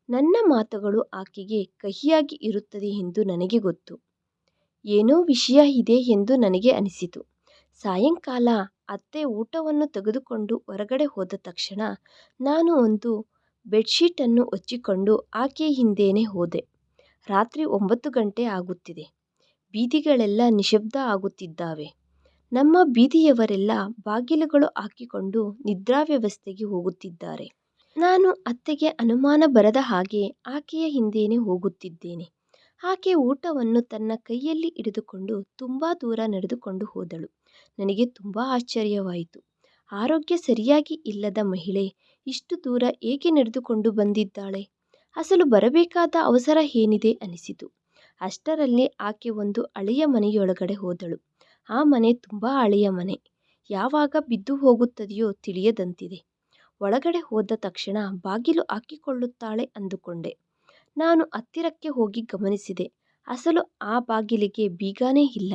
ನನ್ನ ಮಾತುಗಳು ಆಕೆಗೆ ಕಹಿಯಾಗಿ ಇರುತ್ತದೆ ಎಂದು ನನಗೆ ಗೊತ್ತು. ಏನೋ ವಿಷಯ ಇದೆ ಎಂದು ನನಗೆ ಅನಿಸಿತು. ಸಾಯಂಕಾಲ ಅತ್ತೆ ಊಟವನ್ನು ತೆಗೆದುಕೊಂಡು ಹೊರಗಡೆ ಹೋದ ತಕ್ಷಣ ನಾನು ಒಂದು ಬೆಡ್ಶೀಟನ್ನು ಹೊಚ್ಚಿಕೊಂಡು ಆಕೆಯ ಹಿಂದೇನೆ ಹೋದೆ. ರಾತ್ರಿ ಒಂಬತ್ತು ಗಂಟೆ ಆಗುತ್ತಿದೆ. ಬೀದಿಗಳೆಲ್ಲ ನಿಶಬ್ದ ಆಗುತ್ತಿದ್ದಾವೆ. ನಮ್ಮ ಬೀದಿಯವರೆಲ್ಲ ಬಾಗಿಲುಗಳು ಹಾಕಿಕೊಂಡು ನಿದ್ರಾವ್ಯವಸ್ಥೆಗೆ ಹೋಗುತ್ತಿದ್ದಾರೆ. ನಾನು ಅತ್ತೆಗೆ ಅನುಮಾನ ಬರದ ಹಾಗೆ ಆಕೆಯ ಹಿಂದೇನೆ ಹೋಗುತ್ತಿದ್ದೇನೆ. ಆಕೆ ಊಟವನ್ನು ತನ್ನ ಕೈಯಲ್ಲಿ ಹಿಡಿದುಕೊಂಡು ತುಂಬ ದೂರ ನಡೆದುಕೊಂಡು ಹೋದಳು. ನನಗೆ ತುಂಬ ಆಶ್ಚರ್ಯವಾಯಿತು. ಆರೋಗ್ಯ ಸರಿಯಾಗಿ ಇಲ್ಲದ ಮಹಿಳೆ ಇಷ್ಟು ದೂರ ಏಕೆ ನಡೆದುಕೊಂಡು ಬಂದಿದ್ದಾಳೆ? ಅಸಲು ಬರಬೇಕಾದ ಅವಸರ ಏನಿದೆ ಅನಿಸಿತು. ಅಷ್ಟರಲ್ಲಿ ಆಕೆ ಒಂದು ಹಳೆಯ ಮನೆಯೊಳಗಡೆ ಹೋದಳು. ಆ ಮನೆ ತುಂಬ ಹಳೆಯ ಮನೆ. ಯಾವಾಗ ಬಿದ್ದು ಹೋಗುತ್ತದೆಯೋ ತಿಳಿಯದಂತಿದೆ. ಒಳಗಡೆ ಹೋದ ತಕ್ಷಣ ಬಾಗಿಲು ಹಾಕಿಕೊಳ್ಳುತ್ತಾಳೆ ಅಂದುಕೊಂಡೆ. ನಾನು ಹತ್ತಿರಕ್ಕೆ ಹೋಗಿ ಗಮನಿಸಿದೆ. ಅಸಲು ಆ ಬಾಗಿಲಿಗೆ ಬೀಗನೇ ಇಲ್ಲ.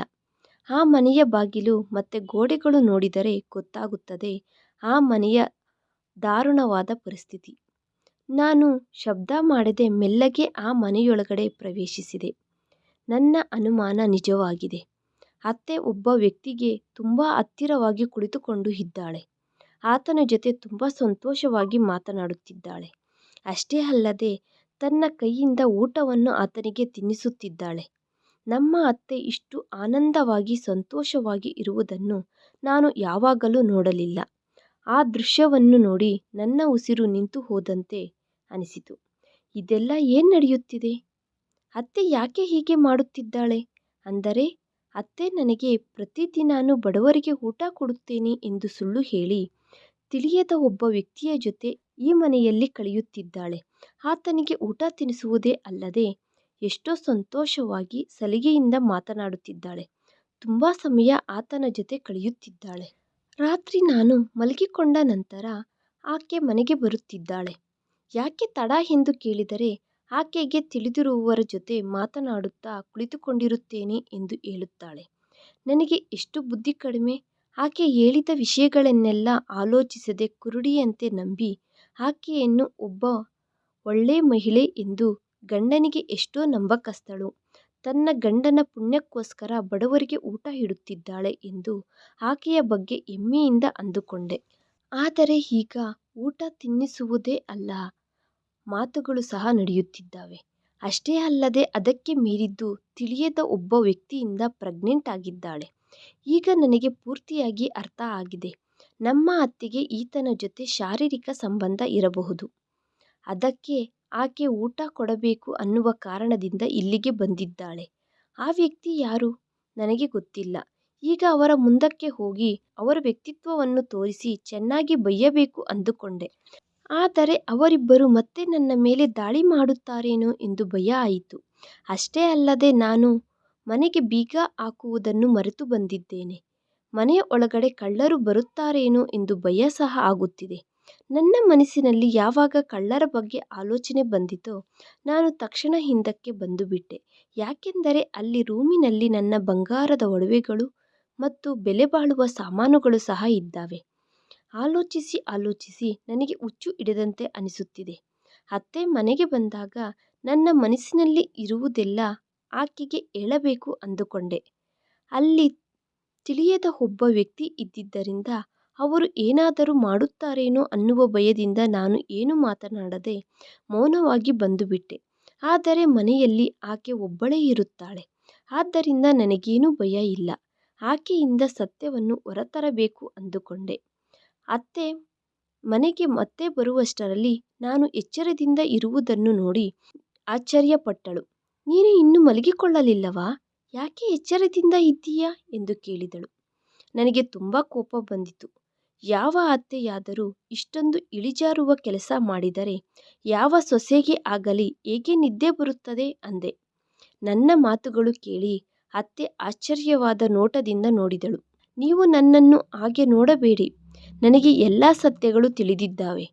ಆ ಮನೆಯ ಬಾಗಿಲು ಮತ್ತು ಗೋಡೆಗಳು ನೋಡಿದರೆ ಗೊತ್ತಾಗುತ್ತದೆ ಆ ಮನೆಯ ದಾರುಣವಾದ ಪರಿಸ್ಥಿತಿ. ನಾನು ಶಬ್ದ ಮಾಡದೆ ಮೆಲ್ಲಗೆ ಆ ಮನೆಯೊಳಗಡೆ ಪ್ರವೇಶಿಸಿದೆ. ನನ್ನ ಅನುಮಾನ ನಿಜವಾಗಿದೆ. ಅತ್ತೆ ಒಬ್ಬ ವ್ಯಕ್ತಿಗೆ ತುಂಬ ಹತ್ತಿರವಾಗಿ ಕುಳಿತುಕೊಂಡು ಇದ್ದಾಳೆ. ಆತನ ಜೊತೆ ತುಂಬ ಸಂತೋಷವಾಗಿ ಮಾತನಾಡುತ್ತಿದ್ದಾಳೆ. ಅಷ್ಟೇ ಅಲ್ಲದೆ ತನ್ನ ಕೈಯಿಂದ ಊಟವನ್ನು ಆತನಿಗೆ ತಿನ್ನಿಸುತ್ತಿದ್ದಾಳೆ. ನಮ್ಮ ಅತ್ತೆ ಇಷ್ಟು ಆನಂದವಾಗಿ ಸಂತೋಷವಾಗಿ ಇರುವುದನ್ನು ನಾನು ಯಾವಾಗಲೂ ನೋಡಲಿಲ್ಲ. ಆ ದೃಶ್ಯವನ್ನು ನೋಡಿ ನನ್ನ ಉಸಿರು ನಿಂತು ಹೋದಂತೆ ಅನಿಸಿತು. ಇದೆಲ್ಲ ಏನು ನಡೆಯುತ್ತಿದೆ? ಅತ್ತೆ ಯಾಕೆ ಹೀಗೆ ಮಾಡುತ್ತಿದ್ದಾಳೆ? ಅಂದರೆ, ಅತ್ತೆ ನನಗೆ ಪ್ರತಿದಿನಾನು ಬಡವರಿಗೆ ಊಟ ಕೊಡುತ್ತೇನೆ ಎಂದು ಸುಳ್ಳು ಹೇಳಿ ತಿಳಿಯದ ಒಬ್ಬ ವ್ಯಕ್ತಿಯ ಜೊತೆ ಈ ಮನೆಯಲ್ಲಿ ಕಳೆಯುತ್ತಿದ್ದಾಳೆ. ಆತನಿಗೆ ಊಟ ತಿನಿಸುವುದೇ ಅಲ್ಲದೆ ಎಷ್ಟೋ ಸಂತೋಷವಾಗಿ ಸಲಿಗೆಯಿಂದ ಮಾತನಾಡುತ್ತಿದ್ದಾಳೆ. ತುಂಬ ಸಮಯ ಆತನ ಜೊತೆ ಕಳೆಯುತ್ತಿದ್ದಾಳೆ. ರಾತ್ರಿ ನಾನು ಮಲಗಿಕೊಂಡ ನಂತರ ಆಕೆ ಮನೆಗೆ ಬರುತ್ತಿದ್ದಾಳೆ. ಯಾಕೆ ತಡ ಎಂದು ಕೇಳಿದರೆ ಆಕೆಗೆ ತಿಳಿದಿರುವವರ ಜೊತೆ ಮಾತನಾಡುತ್ತಾ ಕುಳಿತುಕೊಂಡಿರುತ್ತೇನೆ ಎಂದು ಹೇಳುತ್ತಾಳೆ. ನನಗೆ ಎಷ್ಟು ಬುದ್ಧಿ ಕಡಿಮೆ. ಆಕೆ ಹೇಳಿದ ವಿಷಯಗಳನ್ನೆಲ್ಲ ಆಲೋಚಿಸದೆ ಕುರುಡಿಯಂತೆ ನಂಬಿ ಆಕೆಯನ್ನು ಒಬ್ಬ ಒಳ್ಳೆ ಮಹಿಳೆ ಎಂದು ಗಂಡನಿಗೆ ಎಷ್ಟೋ ನಂಬಕಸ್ತಳು. ತನ್ನ ಗಂಡನ ಪುಣ್ಯಕ್ಕೋಸ್ಕರ ಬಡವರಿಗೆ ಊಟ ಇಡುತ್ತಿದ್ದಾಳೆ ಎಂದು ಆಕೆಯ ಬಗ್ಗೆ ಹೆಮ್ಮೆಯಿಂದ ಅಂದುಕೊಂಡೆ. ಆದರೆ ಈಗ ಊಟ ತಿನ್ನಿಸುವುದೇ ಅಲ್ಲ, ಮಾತುಗಳು ಸಹ ನಡೆಯುತ್ತಿದ್ದಾವೆ. ಅಷ್ಟೇ ಅಲ್ಲದೆ ಅದಕ್ಕೆ ಮೀರಿದ್ದು ತಿಳಿಯದ ಒಬ್ಬ ವ್ಯಕ್ತಿಯಿಂದ ಪ್ರೆಗ್ನೆಂಟ್ ಆಗಿದ್ದಾಳೆ. ಈಗ ನನಗೆ ಪೂರ್ತಿಯಾಗಿ ಅರ್ಥ ಆಗಿದೆ. ನಮ್ಮ ಅತ್ತೆಗೆ ಈತನ ಜೊತೆ ಶಾರೀರಿಕ ಸಂಬಂಧ ಇರಬಹುದು. ಅದಕ್ಕೆ ಆಕೆ ಊಟ ಕೊಡಬೇಕು ಅನ್ನುವ ಕಾರಣದಿಂದ ಇಲ್ಲಿಗೆ ಬಂದಿದ್ದಾಳೆ. ಆ ವ್ಯಕ್ತಿ ಯಾರು? ನನಗೆ ಗೊತ್ತಿಲ್ಲ. ಈಗ ಅವರ ಮುಂದಕ್ಕೆ ಹೋಗಿ ಅವರ ವ್ಯಕ್ತಿತ್ವವನ್ನು ತೋರಿಸಿ ಚೆನ್ನಾಗಿ ಬೈಯಬೇಕು ಅಂದುಕೊಂಡೆ. ಆದರೆ ಅವರಿಬ್ಬರು ಮತ್ತೆ ನನ್ನ ಮೇಲೆ ದಾಳಿ ಮಾಡುತ್ತಾರೇನೋ ಎಂದು ಭಯ ಆಯಿತು. ಅಷ್ಟೇ ಅಲ್ಲದೆ ನಾನು ಮನೆಗೆ ಬೀಗ ಹಾಕುವುದನ್ನು ಮರೆತು ಬಂದಿದ್ದೇನೆ. ಮನೆಯ ಒಳಗಡೆ ಕಳ್ಳರು ಬರುತ್ತಾರೇನೋ ಎಂದು ಭಯ ಸಹ ಆಗುತ್ತಿದೆ. ನನ್ನ ಮನಸ್ಸಿನಲ್ಲಿ ಯಾವಾಗ ಕಳ್ಳರ ಬಗ್ಗೆ ಆಲೋಚನೆ ಬಂದಿತೋ, ನಾನು ತಕ್ಷಣ ಹಿಂದಕ್ಕೆ ಬಂದು ಬಿಟ್ಟೆ ಯಾಕೆಂದರೆ ಅಲ್ಲಿ ರೂಮಿನಲ್ಲಿ ನನ್ನ ಬಂಗಾರದ ಒಡವೆಗಳು ಮತ್ತು ಬೆಲೆ ಬಾಳುವ ಸಾಮಾನುಗಳು ಸಹ ಇದ್ದಾವೆ. ಆಲೋಚಿಸಿ ಆಲೋಚಿಸಿ ನನಗೆ ಹುಚ್ಚು ಹಿಡಿದಂತೆ ಅನಿಸುತ್ತಿದೆ. ಅತ್ತೆ ಮನೆಗೆ ಬಂದಾಗ ನನ್ನ ಮನಸ್ಸಿನಲ್ಲಿ ಇರುವುದೆಲ್ಲ ಆಕೆಗೆ ಹೇಳಬೇಕು ಅಂದುಕೊಂಡೆ. ಅಲ್ಲಿ ತಿಳಿಯದ ಒಬ್ಬ ವ್ಯಕ್ತಿ ಇದ್ದಿದ್ದರಿಂದ ಅವರು ಏನಾದರೂ ಮಾಡುತ್ತಾರೇನೋ ಅನ್ನುವ ಭಯದಿಂದ ನಾನು ಏನು ಮಾತನಾಡದೆ ಮೌನವಾಗಿ ಬಂದುಬಿಟ್ಟೆ. ಆದರೆ ಮನೆಯಲ್ಲಿ ಆಕೆ ಒಬ್ಬಳೇ ಇರುತ್ತಾಳೆ. ಆದ್ದರಿಂದ ನನಗೇನೂ ಭಯ ಇಲ್ಲ. ಆಕೆಯಿಂದ ಸತ್ಯವನ್ನು ಹೊರತರಬೇಕು ಅಂದುಕೊಂಡೆ. ಅತ್ತೆ, ಮನೆಗೆ ಮತ್ತೆ ಬರುವಷ್ಟರಲ್ಲಿ ನಾನು ಎಚ್ಚರದಿಂದ ಇರುವುದನ್ನು ನೋಡಿ ಆಶ್ಚರ್ಯಪಟ್ಟಳು. ನೀನು ಇನ್ನೂ ಮಲಗಿಕೊಳ್ಳಲಿಲ್ಲವಾ? ಯಾಕೆ ಎಚ್ಚರದಿಂದ ಇದ್ದೀಯಾ? ಎಂದು ಕೇಳಿದಳು. ನನಗೆ ತುಂಬ ಕೋಪ ಬಂದಿತು. ಯಾವ ಅತ್ತೆಯಾದರೂ ಇಷ್ಟೊಂದು ಇಳಿಜಾರುವ ಕೆಲಸ ಮಾಡಿದರೆ ಯಾವ ಸೊಸೆಗೆ ಆಗಲಿ ಹೇಗೆ ನಿದ್ದೆ ಬರುತ್ತದೆ ಅಂದೆ. ನನ್ನ ಮಾತುಗಳು ಕೇಳಿ ಅತ್ತೆ ಆಶ್ಚರ್ಯವಾದ ನೋಟದಿಂದ ನೋಡಿದಳು. ನೀವು ನನ್ನನ್ನು ಹಾಗೆ ನೋಡಬೇಡಿ. ನನಗೆ ಎಲ್ಲ ಸತ್ಯಗಳು ತಿಳಿದಿದ್ದಾವೆ.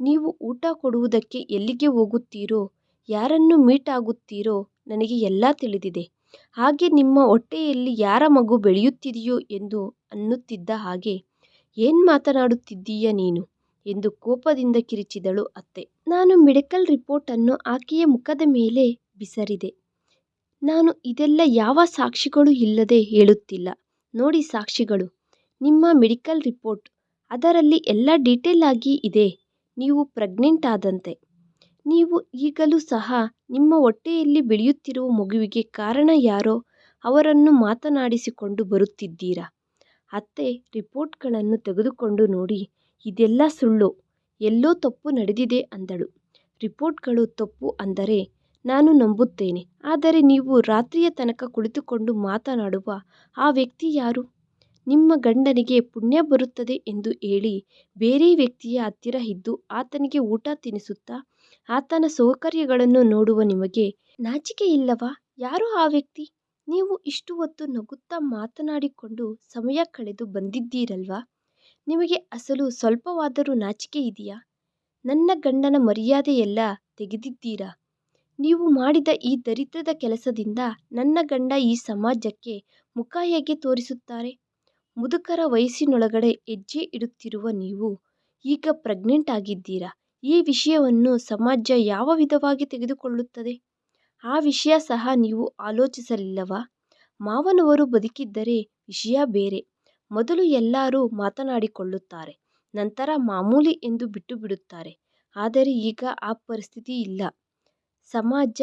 ನೀವು ಊಟ ಕೊಡುವುದಕ್ಕೆ ಎಲ್ಲಿಗೆ ಹೋಗುತ್ತೀರೋ, ಯಾರನ್ನು ಮೀಟ್ ಆಗುತ್ತೀರೋ ನನಗೆ ಎಲ್ಲ ತಿಳಿದಿದೆ. ಹಾಗೆ ನಿಮ್ಮ ಹೊಟ್ಟೆಯಲ್ಲಿ ಯಾರ ಮಗು ಬೆಳೆಯುತ್ತಿದೆಯೋ ಎಂದು ಅನ್ನುತ್ತಿದ್ದ ಹಾಗೆ ಏನು ಮಾತನಾಡುತ್ತಿದ್ದೀಯ ನೀನು? ಎಂದು ಕೋಪದಿಂದ ಕಿರಿಚಿದಳು ಅತ್ತೆ. ನಾನು ಮೆಡಿಕಲ್ ರಿಪೋರ್ಟನ್ನು ಆಕೆಯ ಮುಖದ ಮೇಲೆ ಬಿಸರಿದೆ. ನಾನು ಇದೆಲ್ಲ ಯಾವ ಸಾಕ್ಷಿಗಳು ಇಲ್ಲದೆ ಹೇಳುತ್ತಿಲ್ಲ. ನೋಡಿ ಸಾಕ್ಷಿಗಳು, ನಿಮ್ಮ ಮೆಡಿಕಲ್ ರಿಪೋರ್ಟ್ ಅದರಲ್ಲಿ ಎಲ್ಲ ಡೀಟೇಲ್ ಆಗಿ ಇದೆ. ನೀವು ಪ್ರೆಗ್ನೆಂಟ್ ಆದಂತೆ. ನೀವು ಈಗಲೂ ಸಹ ನಿಮ್ಮ ಹೊಟ್ಟೆಯಲ್ಲಿ ಬೆಳೆಯುತ್ತಿರುವ ಮಗುವಿಗೆ ಕಾರಣ ಯಾರೋ ಅವರನ್ನು ಮಾತನಾಡಿಸಿಕೊಂಡು ಬರುತ್ತಿದ್ದೀರಾ? ಅತ್ತೆ ರಿಪೋರ್ಟ್ಗಳನ್ನು ತೆಗೆದುಕೊಂಡು ನೋಡಿ, ಇದೆಲ್ಲ ಸುಳ್ಳು, ಎಲ್ಲೋ ತಪ್ಪು ನಡೆದಿದೆ ಅಂದಳು. ರಿಪೋರ್ಟ್ಗಳು ತಪ್ಪು ಅಂದರೆ ನಾನು ನಂಬುತ್ತೇನೆ. ಆದರೆ ನೀವು ರಾತ್ರಿಯ ತನಕ ಕುಳಿತುಕೊಂಡು ಮಾತನಾಡುವ ಆ ವ್ಯಕ್ತಿ ಯಾರು? ನಿಮ್ಮ ಗಂಡನಿಗೆ ಪುಣ್ಯ ಬರುತ್ತದೆ ಎಂದು ಹೇಳಿ ಬೇರೆ ವ್ಯಕ್ತಿಯ ಹತ್ತಿರ ಇದ್ದು ಆತನಿಗೆ ಊಟ ತಿನ್ನಿಸುತ್ತಾ ಆತನ ಸೌಕರ್ಯಗಳನ್ನು ನೋಡುವ ನಿಮಗೆ ನಾಚಿಕೆ ಇಲ್ಲವಾ ಯಾರು ಆ ವ್ಯಕ್ತಿ? ನೀವು ಇಷ್ಟು ಹೊತ್ತು ನಗುತ್ತಾ ಮಾತನಾಡಿಕೊಂಡು ಸಮಯ ಕಳೆದು ಬಂದಿದ್ದೀರಲ್ವಾ? ನಿಮಗೆ ಅಸಲು ಸ್ವಲ್ಪವಾದರೂ ನಾಚಿಕೆ ಇದೆಯಾ? ನನ್ನ ಗಂಡನ ಮರ್ಯಾದೆಯೆಲ್ಲ ತೆಗೆದಿದ್ದೀರಾ? ನೀವು ಮಾಡಿದ ಈ ದರಿದ್ರದ ಕೆಲಸದಿಂದ ನನ್ನ ಗಂಡ ಈ ಸಮಾಜಕ್ಕೆ ಮುಖ ಹೇಗೆ ತೋರಿಸುತ್ತಾರೆ? ಮುದುಕರ ವಯಸ್ಸಿನೊಳಗಡೆ ಹೆಜ್ಜೆ ಇಡುತ್ತಿರುವ ನೀವು ಈಗ ಪ್ರೆಗ್ನೆಂಟ್ ಆಗಿದ್ದೀರಾ? ಈ ವಿಷಯವನ್ನು ಸಮಾಜ ಯಾವ ವಿಧವಾಗಿ ತೆಗೆದುಕೊಳ್ಳುತ್ತದೆ? ಆ ವಿಷಯ ಸಹ ನೀವು ಆಲೋಚಿಸಲಿಲ್ಲವಾ? ಮಾವನವರು ಬದುಕಿದ್ದರೆ ವಿಷಯ ಬೇರೆ. ಮೊದಲು ಎಲ್ಲರೂ ಮಾತನಾಡಿಕೊಳ್ಳುತ್ತಾರೆ. ನಂತರ ಮಾಮೂಲಿ ಎಂದು ಬಿಟ್ಟು ಬಿಡುತ್ತಾರೆ ಆದರೆ ಈಗ ಆ ಪರಿಸ್ಥಿತಿ ಇಲ್ಲ. ಸಮಾಜ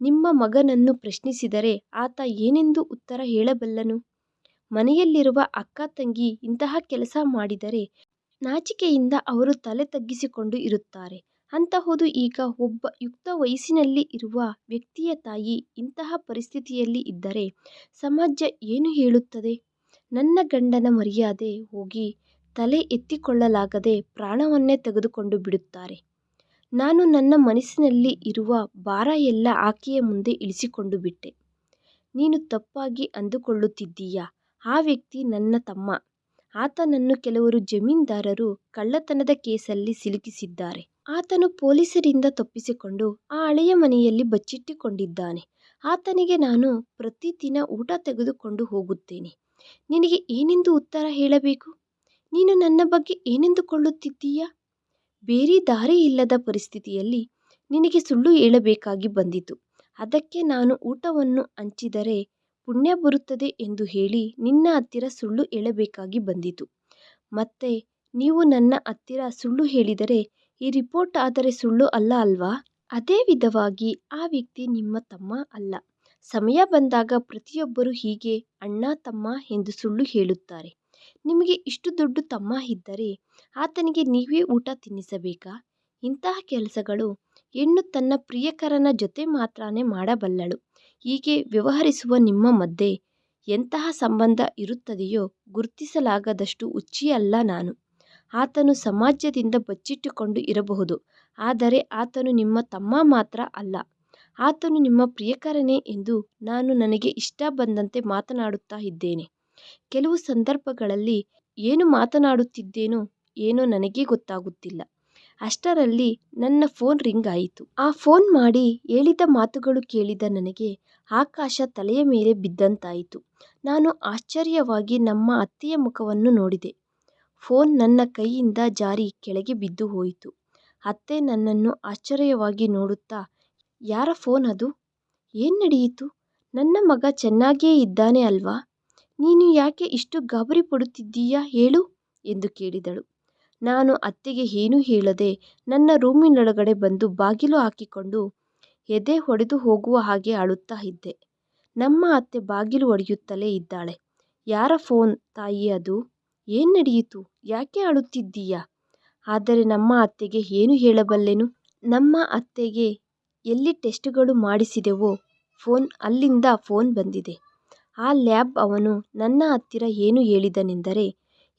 ನಿಮ್ಮ ಮಗನನ್ನು ಪ್ರಶ್ನಿಸಿದರೆ ಆತ ಏನೆಂದು ಉತ್ತರ ಹೇಳಬಲ್ಲನು? ಮನೆಯಲ್ಲಿರುವ ಅಕ್ಕ ತಂಗಿ ಇಂತಹ ಕೆಲಸ ಮಾಡಿದರೆ ನಾಚಿಕೆಯಿಂದ ಅವರು ತಲೆ ತಗ್ಗಿಸಿಕೊಂಡು ಇರುತ್ತಾರೆ. ಅಂತಹುದು ಈಗ ಒಬ್ಬ ಯುಕ್ತ ವಯಸ್ಸಿನಲ್ಲಿ ಇರುವ ವ್ಯಕ್ತಿಯ ತಾಯಿ ಇಂತಹ ಪರಿಸ್ಥಿತಿಯಲ್ಲಿ ಇದ್ದರೆ ಸಮಾಜ ಏನು ಹೇಳುತ್ತದೆ? ನನ್ನ ಗಂಡನ ಮರ್ಯಾದೆ ಹೋಗಿ ತಲೆ ಎತ್ತಿಕೊಳ್ಳಲಾಗದೆ ಪ್ರಾಣವನ್ನೇ ತೆಗೆದುಕೊಂಡು ಬಿಡುತ್ತಾರೆ. ನಾನು ನನ್ನ ಮನಸ್ಸಿನಲ್ಲಿ ಇರುವ ಭಾರ ಎಲ್ಲ ಆಕೆಯ ಮುಂದೆ ಇಳಿಸಿಕೊಂಡು ಬಿಟ್ಟೆ. ನೀನು ತಪ್ಪಾಗಿ ಅಂದುಕೊಳ್ಳುತ್ತಿದ್ದೀಯಾ? ಆ ವ್ಯಕ್ತಿ ನನ್ನ ತಮ್ಮ. ಆತನನ್ನು ಕೆಲವರು ಜಮೀನ್ದಾರರು ಕಳ್ಳತನದ ಕೇಸಲ್ಲಿ ಸಿಲುಕಿಸಿದ್ದಾರೆ. ಆತನು ಪೊಲೀಸರಿಂದ ತಪ್ಪಿಸಿಕೊಂಡು ಆ ಹಳೆಯ ಮನೆಯಲ್ಲಿ ಬಚ್ಚಿಟ್ಟುಕೊಂಡಿದ್ದಾನೆ. ಆತನಿಗೆ ನಾನು ಪ್ರತಿದಿನ ಊಟ ತೆಗೆದುಕೊಂಡು ಹೋಗುತ್ತೇನೆ. ನಿನಗೆ ಏನೆಂದು ಉತ್ತರ ಹೇಳಬೇಕು? ನೀನು ನನ್ನ ಬಗ್ಗೆ ಏನೆಂದುಕೊಳ್ಳುತ್ತಿದ್ದೀಯಾ? ಬೇರೆ ದಾರಿ ಇಲ್ಲದ ಪರಿಸ್ಥಿತಿಯಲ್ಲಿ ನಿನಗೆ ಸುಳ್ಳು ಹೇಳಬೇಕಾಗಿ ಬಂದಿತು. ಅದಕ್ಕೆ ನಾನು ಊಟವನ್ನು ಹಂಚಿದರೆ ಪುಣ್ಯ ಬರುತ್ತದೆ ಎಂದು ಹೇಳಿ ನಿನ್ನ ಹತ್ತಿರ ಸುಳ್ಳು ಹೇಳಬೇಕಾಗಿ ಬಂದಿತು. ಮತ್ತೆ ನೀವು ನನ್ನ ಹತ್ತಿರ ಸುಳ್ಳು ಹೇಳಿದರೆ ಈ ರಿಪೋರ್ಟ್ ಆದರೆ ಸುಳ್ಳು ಅಲ್ಲ ಅಲ್ವಾ? ಅದೇ ವಿಧವಾಗಿ ಆ ವ್ಯಕ್ತಿ ನಿಮ್ಮ ತಮ್ಮ ಅಲ್ಲ. ಸಮಯ ಬಂದಾಗ ಪ್ರತಿಯೊಬ್ಬರು ಹೀಗೆ ಅಣ್ಣ, ತಮ್ಮ ಎಂದು ಸುಳ್ಳು ಹೇಳುತ್ತಾರೆ. ನಿಮಗೆ ಇಷ್ಟು ದೊಡ್ಡ ತಮ್ಮ ಇದ್ದರೆ ಆತನಿಗೆ ನೀವೇ ಊಟ ತಿನ್ನಿಸಬೇಕಾ? ಇಂತಹ ಕೆಲಸಗಳು ಹೆಣ್ಣು ತನ್ನ ಪ್ರಿಯಕರನ ಜೊತೆ ಮಾತ್ರನೇ ಮಾಡಬಲ್ಲಳು. ಹೀಗೆ ವ್ಯವಹರಿಸುವ ನಿಮ್ಮ ಮಧ್ಯೆ ಎಂತಹ ಸಂಬಂಧ ಇರುತ್ತದೆಯೋ ಗುರುತಿಸಲಾಗದಷ್ಟು ಹುಚ್ಚಿಯಲ್ಲ ನಾನು. ಆತನು ಸಮಾಜದಿಂದ ಬಚ್ಚಿಟ್ಟುಕೊಂಡು ಇರಬಹುದು. ಆದರೆ ಆತನು ನಿಮ್ಮ ತಮ್ಮ ಮಾತ್ರ ಅಲ್ಲ. ಆತನು ನಿಮ್ಮ ಪ್ರಿಯಕರನೇ ಎಂದು ನಾನು ನನಗೆ ಇಷ್ಟ ಬಂದಂತೆ ಮಾತನಾಡುತ್ತಾ ಇದ್ದೇನೆ. ಕೆಲವು ಸಂದರ್ಭಗಳಲ್ಲಿ ಏನು ಮಾತನಾಡುತ್ತಿದ್ದೇನೋ ಏನೋ ನನಗೇ ಗೊತ್ತಾಗುತ್ತಿಲ್ಲ. ಅಷ್ಟರಲ್ಲಿ ನನ್ನ ಫೋನ್ ರಿಂಗ್ ಆಯಿತು. ಆ ಫೋನ್ ಮಾಡಿ ಹೇಳಿದ ಮಾತುಗಳು ಕೇಳಿದ ನನಗೆ ಆಕಾಶ ತಲೆಯ ಮೇಲೆ ಬಿದ್ದಂತಾಯಿತು. ನಾನು ಆಶ್ಚರ್ಯವಾಗಿ ನಮ್ಮ ಅತ್ತೆಯ ಮುಖವನ್ನು ನೋಡಿದೆ. ಫೋನ್ ನನ್ನ ಕೈಯಿಂದ ಜಾರಿ ಕೆಳಗೆ ಬಿದ್ದು ಹೋಯಿತು. ಅತ್ತೆ ನನ್ನನ್ನು ಆಶ್ಚರ್ಯವಾಗಿ ನೋಡುತ್ತಾ, ಯಾರ ಫೋನ್ ಅದು? ಏನು ನಡೆಯಿತು? ನನ್ನ ಮಗ ಚೆನ್ನಾಗಿಯೇ ಇದ್ದಾನೆ ಅಲ್ವಾ? ನೀನು ಯಾಕೆ ಇಷ್ಟು ಗಾಬರಿ ಪಡುತ್ತಿದ್ದೀಯಾ ಹೇಳು? ಎಂದು ಕೇಳಿದಳು. ನಾನು ಅತ್ತೆಗೆ ಏನೂ ಹೇಳದೆ ನನ್ನ ರೂಮಿನೊಳಗಡೆ ಬಂದು ಬಾಗಿಲು ಹಾಕಿಕೊಂಡು ಎದೆ ಹೊಡೆದು ಹೋಗುವ ಹಾಗೆ ಅಳುತ್ತಾ ಇದ್ದೆ. ನಮ್ಮ ಅತ್ತೆ ಬಾಗಿಲು ಒಡೆಯುತ್ತಲೇ ಇದ್ದಾಳೆ. ಯಾರ ಫೋನ್ ತಾಯಿ ಅದು? ಏನು ನಡೆಯಿತು ಯಾಕೆ ಅಳುತ್ತಿದ್ದೀಯಾ ಆದರೆ ನಮ್ಮ ಅತ್ತೆಗೆ ಏನು ಹೇಳಬಲ್ಲೆನು? ನಮ್ಮ ಅತ್ತೆಗೆ ಎಲ್ಲಿ ಟೆಸ್ಟ್ಗಳು ಮಾಡಿಸಿದೆವೋ, ಫೋನ್ ಅಲ್ಲಿಂದ ಫೋನ್ ಬಂದಿದೆ. ಆ ಲ್ಯಾಬ್ ಅವನು ನನ್ನ ಹತ್ತಿರ ಏನು ಹೇಳಿದನೆಂದರೆ,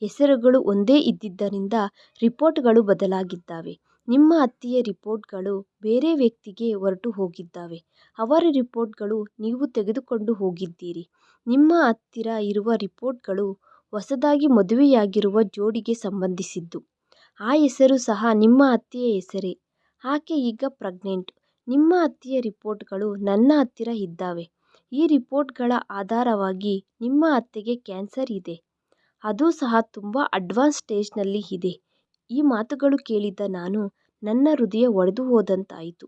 ಹೆಸರುಗಳು ಒಂದೇ ಇದ್ದಿದ್ದರಿಂದ ರಿಪೋರ್ಟ್ಗಳು ಬದಲಾಗಿದ್ದಾವೆ. ನಿಮ್ಮ ಅತ್ತೆಯ ರಿಪೋರ್ಟ್ಗಳು ಬೇರೆ ವ್ಯಕ್ತಿಗೆ ಹೊರಟು ಹೋಗಿದ್ದಾವೆ. ಅವರ ರಿಪೋರ್ಟ್ಗಳು ನೀವು ತೆಗೆದುಕೊಂಡು ಹೋಗಿದ್ದೀರಿ. ನಿಮ್ಮ ಹತ್ತಿರ ಇರುವ ರಿಪೋರ್ಟ್ಗಳು ಹೊಸದಾಗಿ ಮದುವೆಯಾಗಿರುವ ಜೋಡಿಗೆ ಸಂಬಂಧಿಸಿದ್ದು. ಆ ಹೆಸರು ಸಹ ನಿಮ್ಮ ಅತ್ತೆಯ ಹೆಸರೇ. ಆಕೆ ಈಗ ಪ್ರೆಗ್ನೆಂಟ್ ನಿಮ್ಮ ಅತ್ತೆಯ ರಿಪೋರ್ಟ್ಗಳು ನನ್ನ ಹತ್ತಿರ ಇದ್ದಾವೆ. ಈ ರಿಪೋರ್ಟ್ಗಳ ಆಧಾರವಾಗಿ ನಿಮ್ಮ ಅತ್ತೆಗೆ ಕ್ಯಾನ್ಸರ್ ಇದೆ. ಅದು ಸಹ ತುಂಬ ಅಡ್ವಾನ್ಸ್ ಸ್ಟೇಜ್ನಲ್ಲಿ ಇದೆ. ಈ ಮಾತುಗಳು ಕೇಳಿದ ನಾನು ನನ್ನ ಹೃದಯ ಒಡೆದು ಹೋದಂತಾಯಿತು.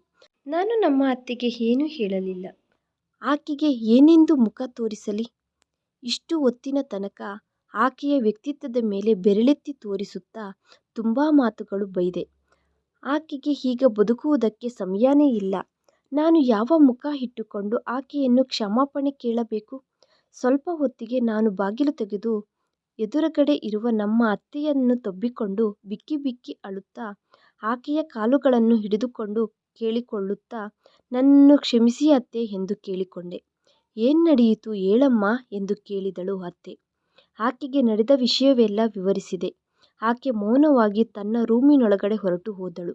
ನಾನು ನಮ್ಮ ಅತ್ತೆಗೆ ಏನೂ ಹೇಳಲಿಲ್ಲ. ಆಕೆಗೆ ಏನೆಂದು ಮುಖ ತೋರಿಸಲಿ? ಇಷ್ಟು ಹೊತ್ತಿನ ತನಕ ಆಕೆಯ ವ್ಯಕ್ತಿತ್ವದ ಮೇಲೆ ಬೆರಳೆತ್ತಿ ತೋರಿಸುತ್ತಾ ತುಂಬ ಮಾತುಗಳು ಬೈದೆ. ಆಕೆಗೆ ಈಗ ಬದುಕುವುದಕ್ಕೆ ಸಮಯನೇ ಇಲ್ಲ. ನಾನು ಯಾವ ಮುಖ ಇಟ್ಟುಕೊಂಡು ಆಕೆಯನ್ನು ಕ್ಷಮಾಪಣೆ ಕೇಳಬೇಕು? ಸ್ವಲ್ಪ ಹೊತ್ತಿಗೆ ನಾನು ಬಾಗಿಲು ತೆಗೆದು ಎದುರುಗಡೆ ಇರುವ ನಮ್ಮ ಅತ್ತೆಯನ್ನು ತಬ್ಬಿಕೊಂಡು ಬಿಕ್ಕಿ ಬಿಕ್ಕಿ ಅಳುತ್ತಾ ಆಕೆಯ ಕಾಲುಗಳನ್ನು ಹಿಡಿದುಕೊಂಡು ಕೇಳಿಕೊಳ್ಳುತ್ತಾ ನನ್ನನ್ನು ಕ್ಷಮಿಸಿ ಅತ್ತೆ ಎಂದು ಕೇಳಿಕೊಂಡೆ. ಏನು ನಡೆಯಿತು ಹೇಳಮ್ಮ ಎಂದು ಕೇಳಿದಳು ಅತ್ತೆ. ಆಕೆಗೆ ನಡೆದ ವಿಷಯವೆಲ್ಲ ವಿವರಿಸಿದೆ. ಆಕೆ ಮೌನವಾಗಿ ತನ್ನ ರೂಮಿನೊಳಗಡೆ ಹೊರಟು ಹೋದಳು.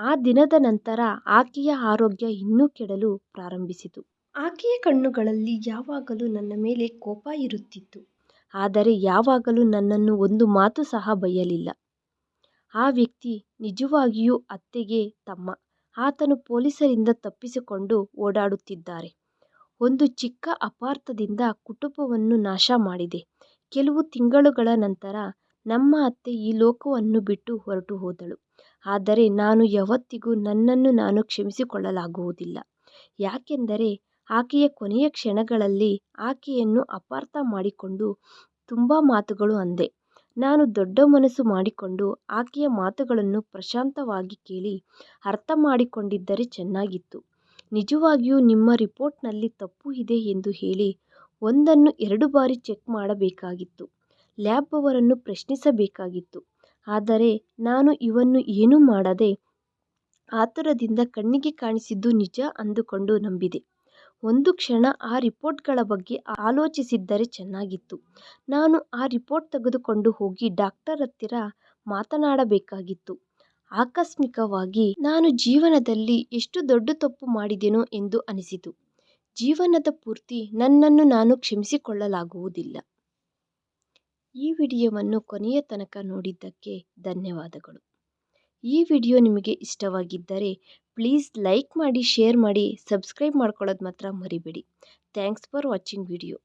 ಆ ದಿನದ ನಂತರ ಆಕೆಯ ಆರೋಗ್ಯ ಇನ್ನೂ ಕೆಡಲು ಪ್ರಾರಂಭಿಸಿತು. ಆಕೆಯ ಕಣ್ಣುಗಳಲ್ಲಿ ಯಾವಾಗಲೂ ನನ್ನ ಮೇಲೆ ಕೋಪ ಇರುತ್ತಿತ್ತು. ಆದರೆ ಯಾವಾಗಲೂ ನನ್ನನ್ನು ಒಂದು ಮಾತು ಸಹ ಬೈಯಲಿಲ್ಲ ಆ ವ್ಯಕ್ತಿ ನಿಜವಾಗಿಯೂ ಅತ್ತೆಗೆ ತಮ್ಮ. ಆತನು ಪೊಲೀಸರಿಂದ ತಪ್ಪಿಸಿಕೊಂಡು ಓಡಾಡುತ್ತಿದ್ದಾರೆ. ಒಂದು ಚಿಕ್ಕ ಅಪಾರ್ಥದಿಂದ ಕುಟುಂಬವನ್ನು ನಾಶ ಮಾಡಿದೆ. ಕೆಲವು ತಿಂಗಳುಗಳ ನಂತರ ನಮ್ಮ ಅತ್ತೆ ಈ ಲೋಕವನ್ನು ಬಿಟ್ಟು ಹೊರಟು ಹೋದಳು. ಆದರೆ ನಾನು ಯಾವತ್ತಿಗೂ ನನ್ನನ್ನು ನಾನು ಕ್ಷಮಿಸಿಕೊಳ್ಳಲಾಗುವುದಿಲ್ಲ. ಯಾಕೆಂದರೆ ಆಕೆಯ ಕೊನೆಯ ಕ್ಷಣಗಳಲ್ಲಿ ಆಕೆಯನ್ನು ಅಪಾರ್ಥ ಮಾಡಿಕೊಂಡು ತುಂಬ ಮಾತುಗಳು ಅಂದೆ. ನಾನು ದೊಡ್ಡ ಮನಸ್ಸು ಮಾಡಿಕೊಂಡು ಆಕೆಯ ಮಾತುಗಳನ್ನು ಪ್ರಶಾಂತವಾಗಿ ಕೇಳಿ ಅರ್ಥ ಮಾಡಿಕೊಂಡಿದ್ದರೆ ಚೆನ್ನಾಗಿತ್ತು. ನಿಜವಾಗಿಯೂ ನಿಮ್ಮ ರಿಪೋರ್ಟ್ನಲ್ಲಿ ತಪ್ಪು ಇದೆ ಎಂದು ಹೇಳಿ ಒಂದನ್ನು ಎರಡು ಬಾರಿ ಚೆಕ್ ಮಾಡಬೇಕಾಗಿತ್ತು. ಲ್ಯಾಬ್ ಅವರನ್ನು ಪ್ರಶ್ನಿಸಬೇಕಾಗಿತ್ತು. ಆದರೆ ನಾನು ಇವನ್ನು ಏನೂ ಮಾಡದೆ ಆತುರದಿಂದ ಕಣ್ಣಿಗೆ ಕಾಣಿಸಿದ್ದು ನಿಜ ಅಂದುಕೊಂಡು ನಂಬಿದೆ. ಒಂದು ಕ್ಷಣ ಆ ರಿಪೋರ್ಟ್ಗಳ ಬಗ್ಗೆ ಆಲೋಚಿಸಿದ್ದರೆ ಚೆನ್ನಾಗಿತ್ತು. ನಾನು ಆ ರಿಪೋರ್ಟ್ ತೆಗೆದುಕೊಂಡು ಹೋಗಿ ಡಾಕ್ಟರ್ ಹತ್ತಿರ ಮಾತನಾಡಬೇಕಾಗಿತ್ತು. ಆಕಸ್ಮಿಕವಾಗಿ ನಾನು ಜೀವನದಲ್ಲಿ ಎಷ್ಟು ದೊಡ್ಡ ತಪ್ಪು ಮಾಡಿದೆನೋ ಎಂದು ಅನಿಸಿತು. ಜೀವನದ ಪೂರ್ತಿ ನನ್ನನ್ನು ನಾನು ಕ್ಷಮಿಸಿಕೊಳ್ಳಲಾಗುವುದಿಲ್ಲ. ಈ ವಿಡಿಯೋವನ್ನು ಕೊನೆಯ ತನಕ ನೋಡಿದ್ದಕ್ಕೆ ಧನ್ಯವಾದಗಳು. ಈ ವಿಡಿಯೋ ನಿಮಗೆ ಇಷ್ಟವಾಗಿದ್ದರೆ ಪ್ಲೀಸ್ ಲೈಕ್ ಮಾಡಿ, ಶೇರ್ ಮಾಡಿ, ಸಬ್ಸ್ಕ್ರೈಬ್ ಮಾಡ್ಕೊಳ್ಳೋದು ಮಾತ್ರ ಮರಿಬೇಡಿ. Thanks for watching video.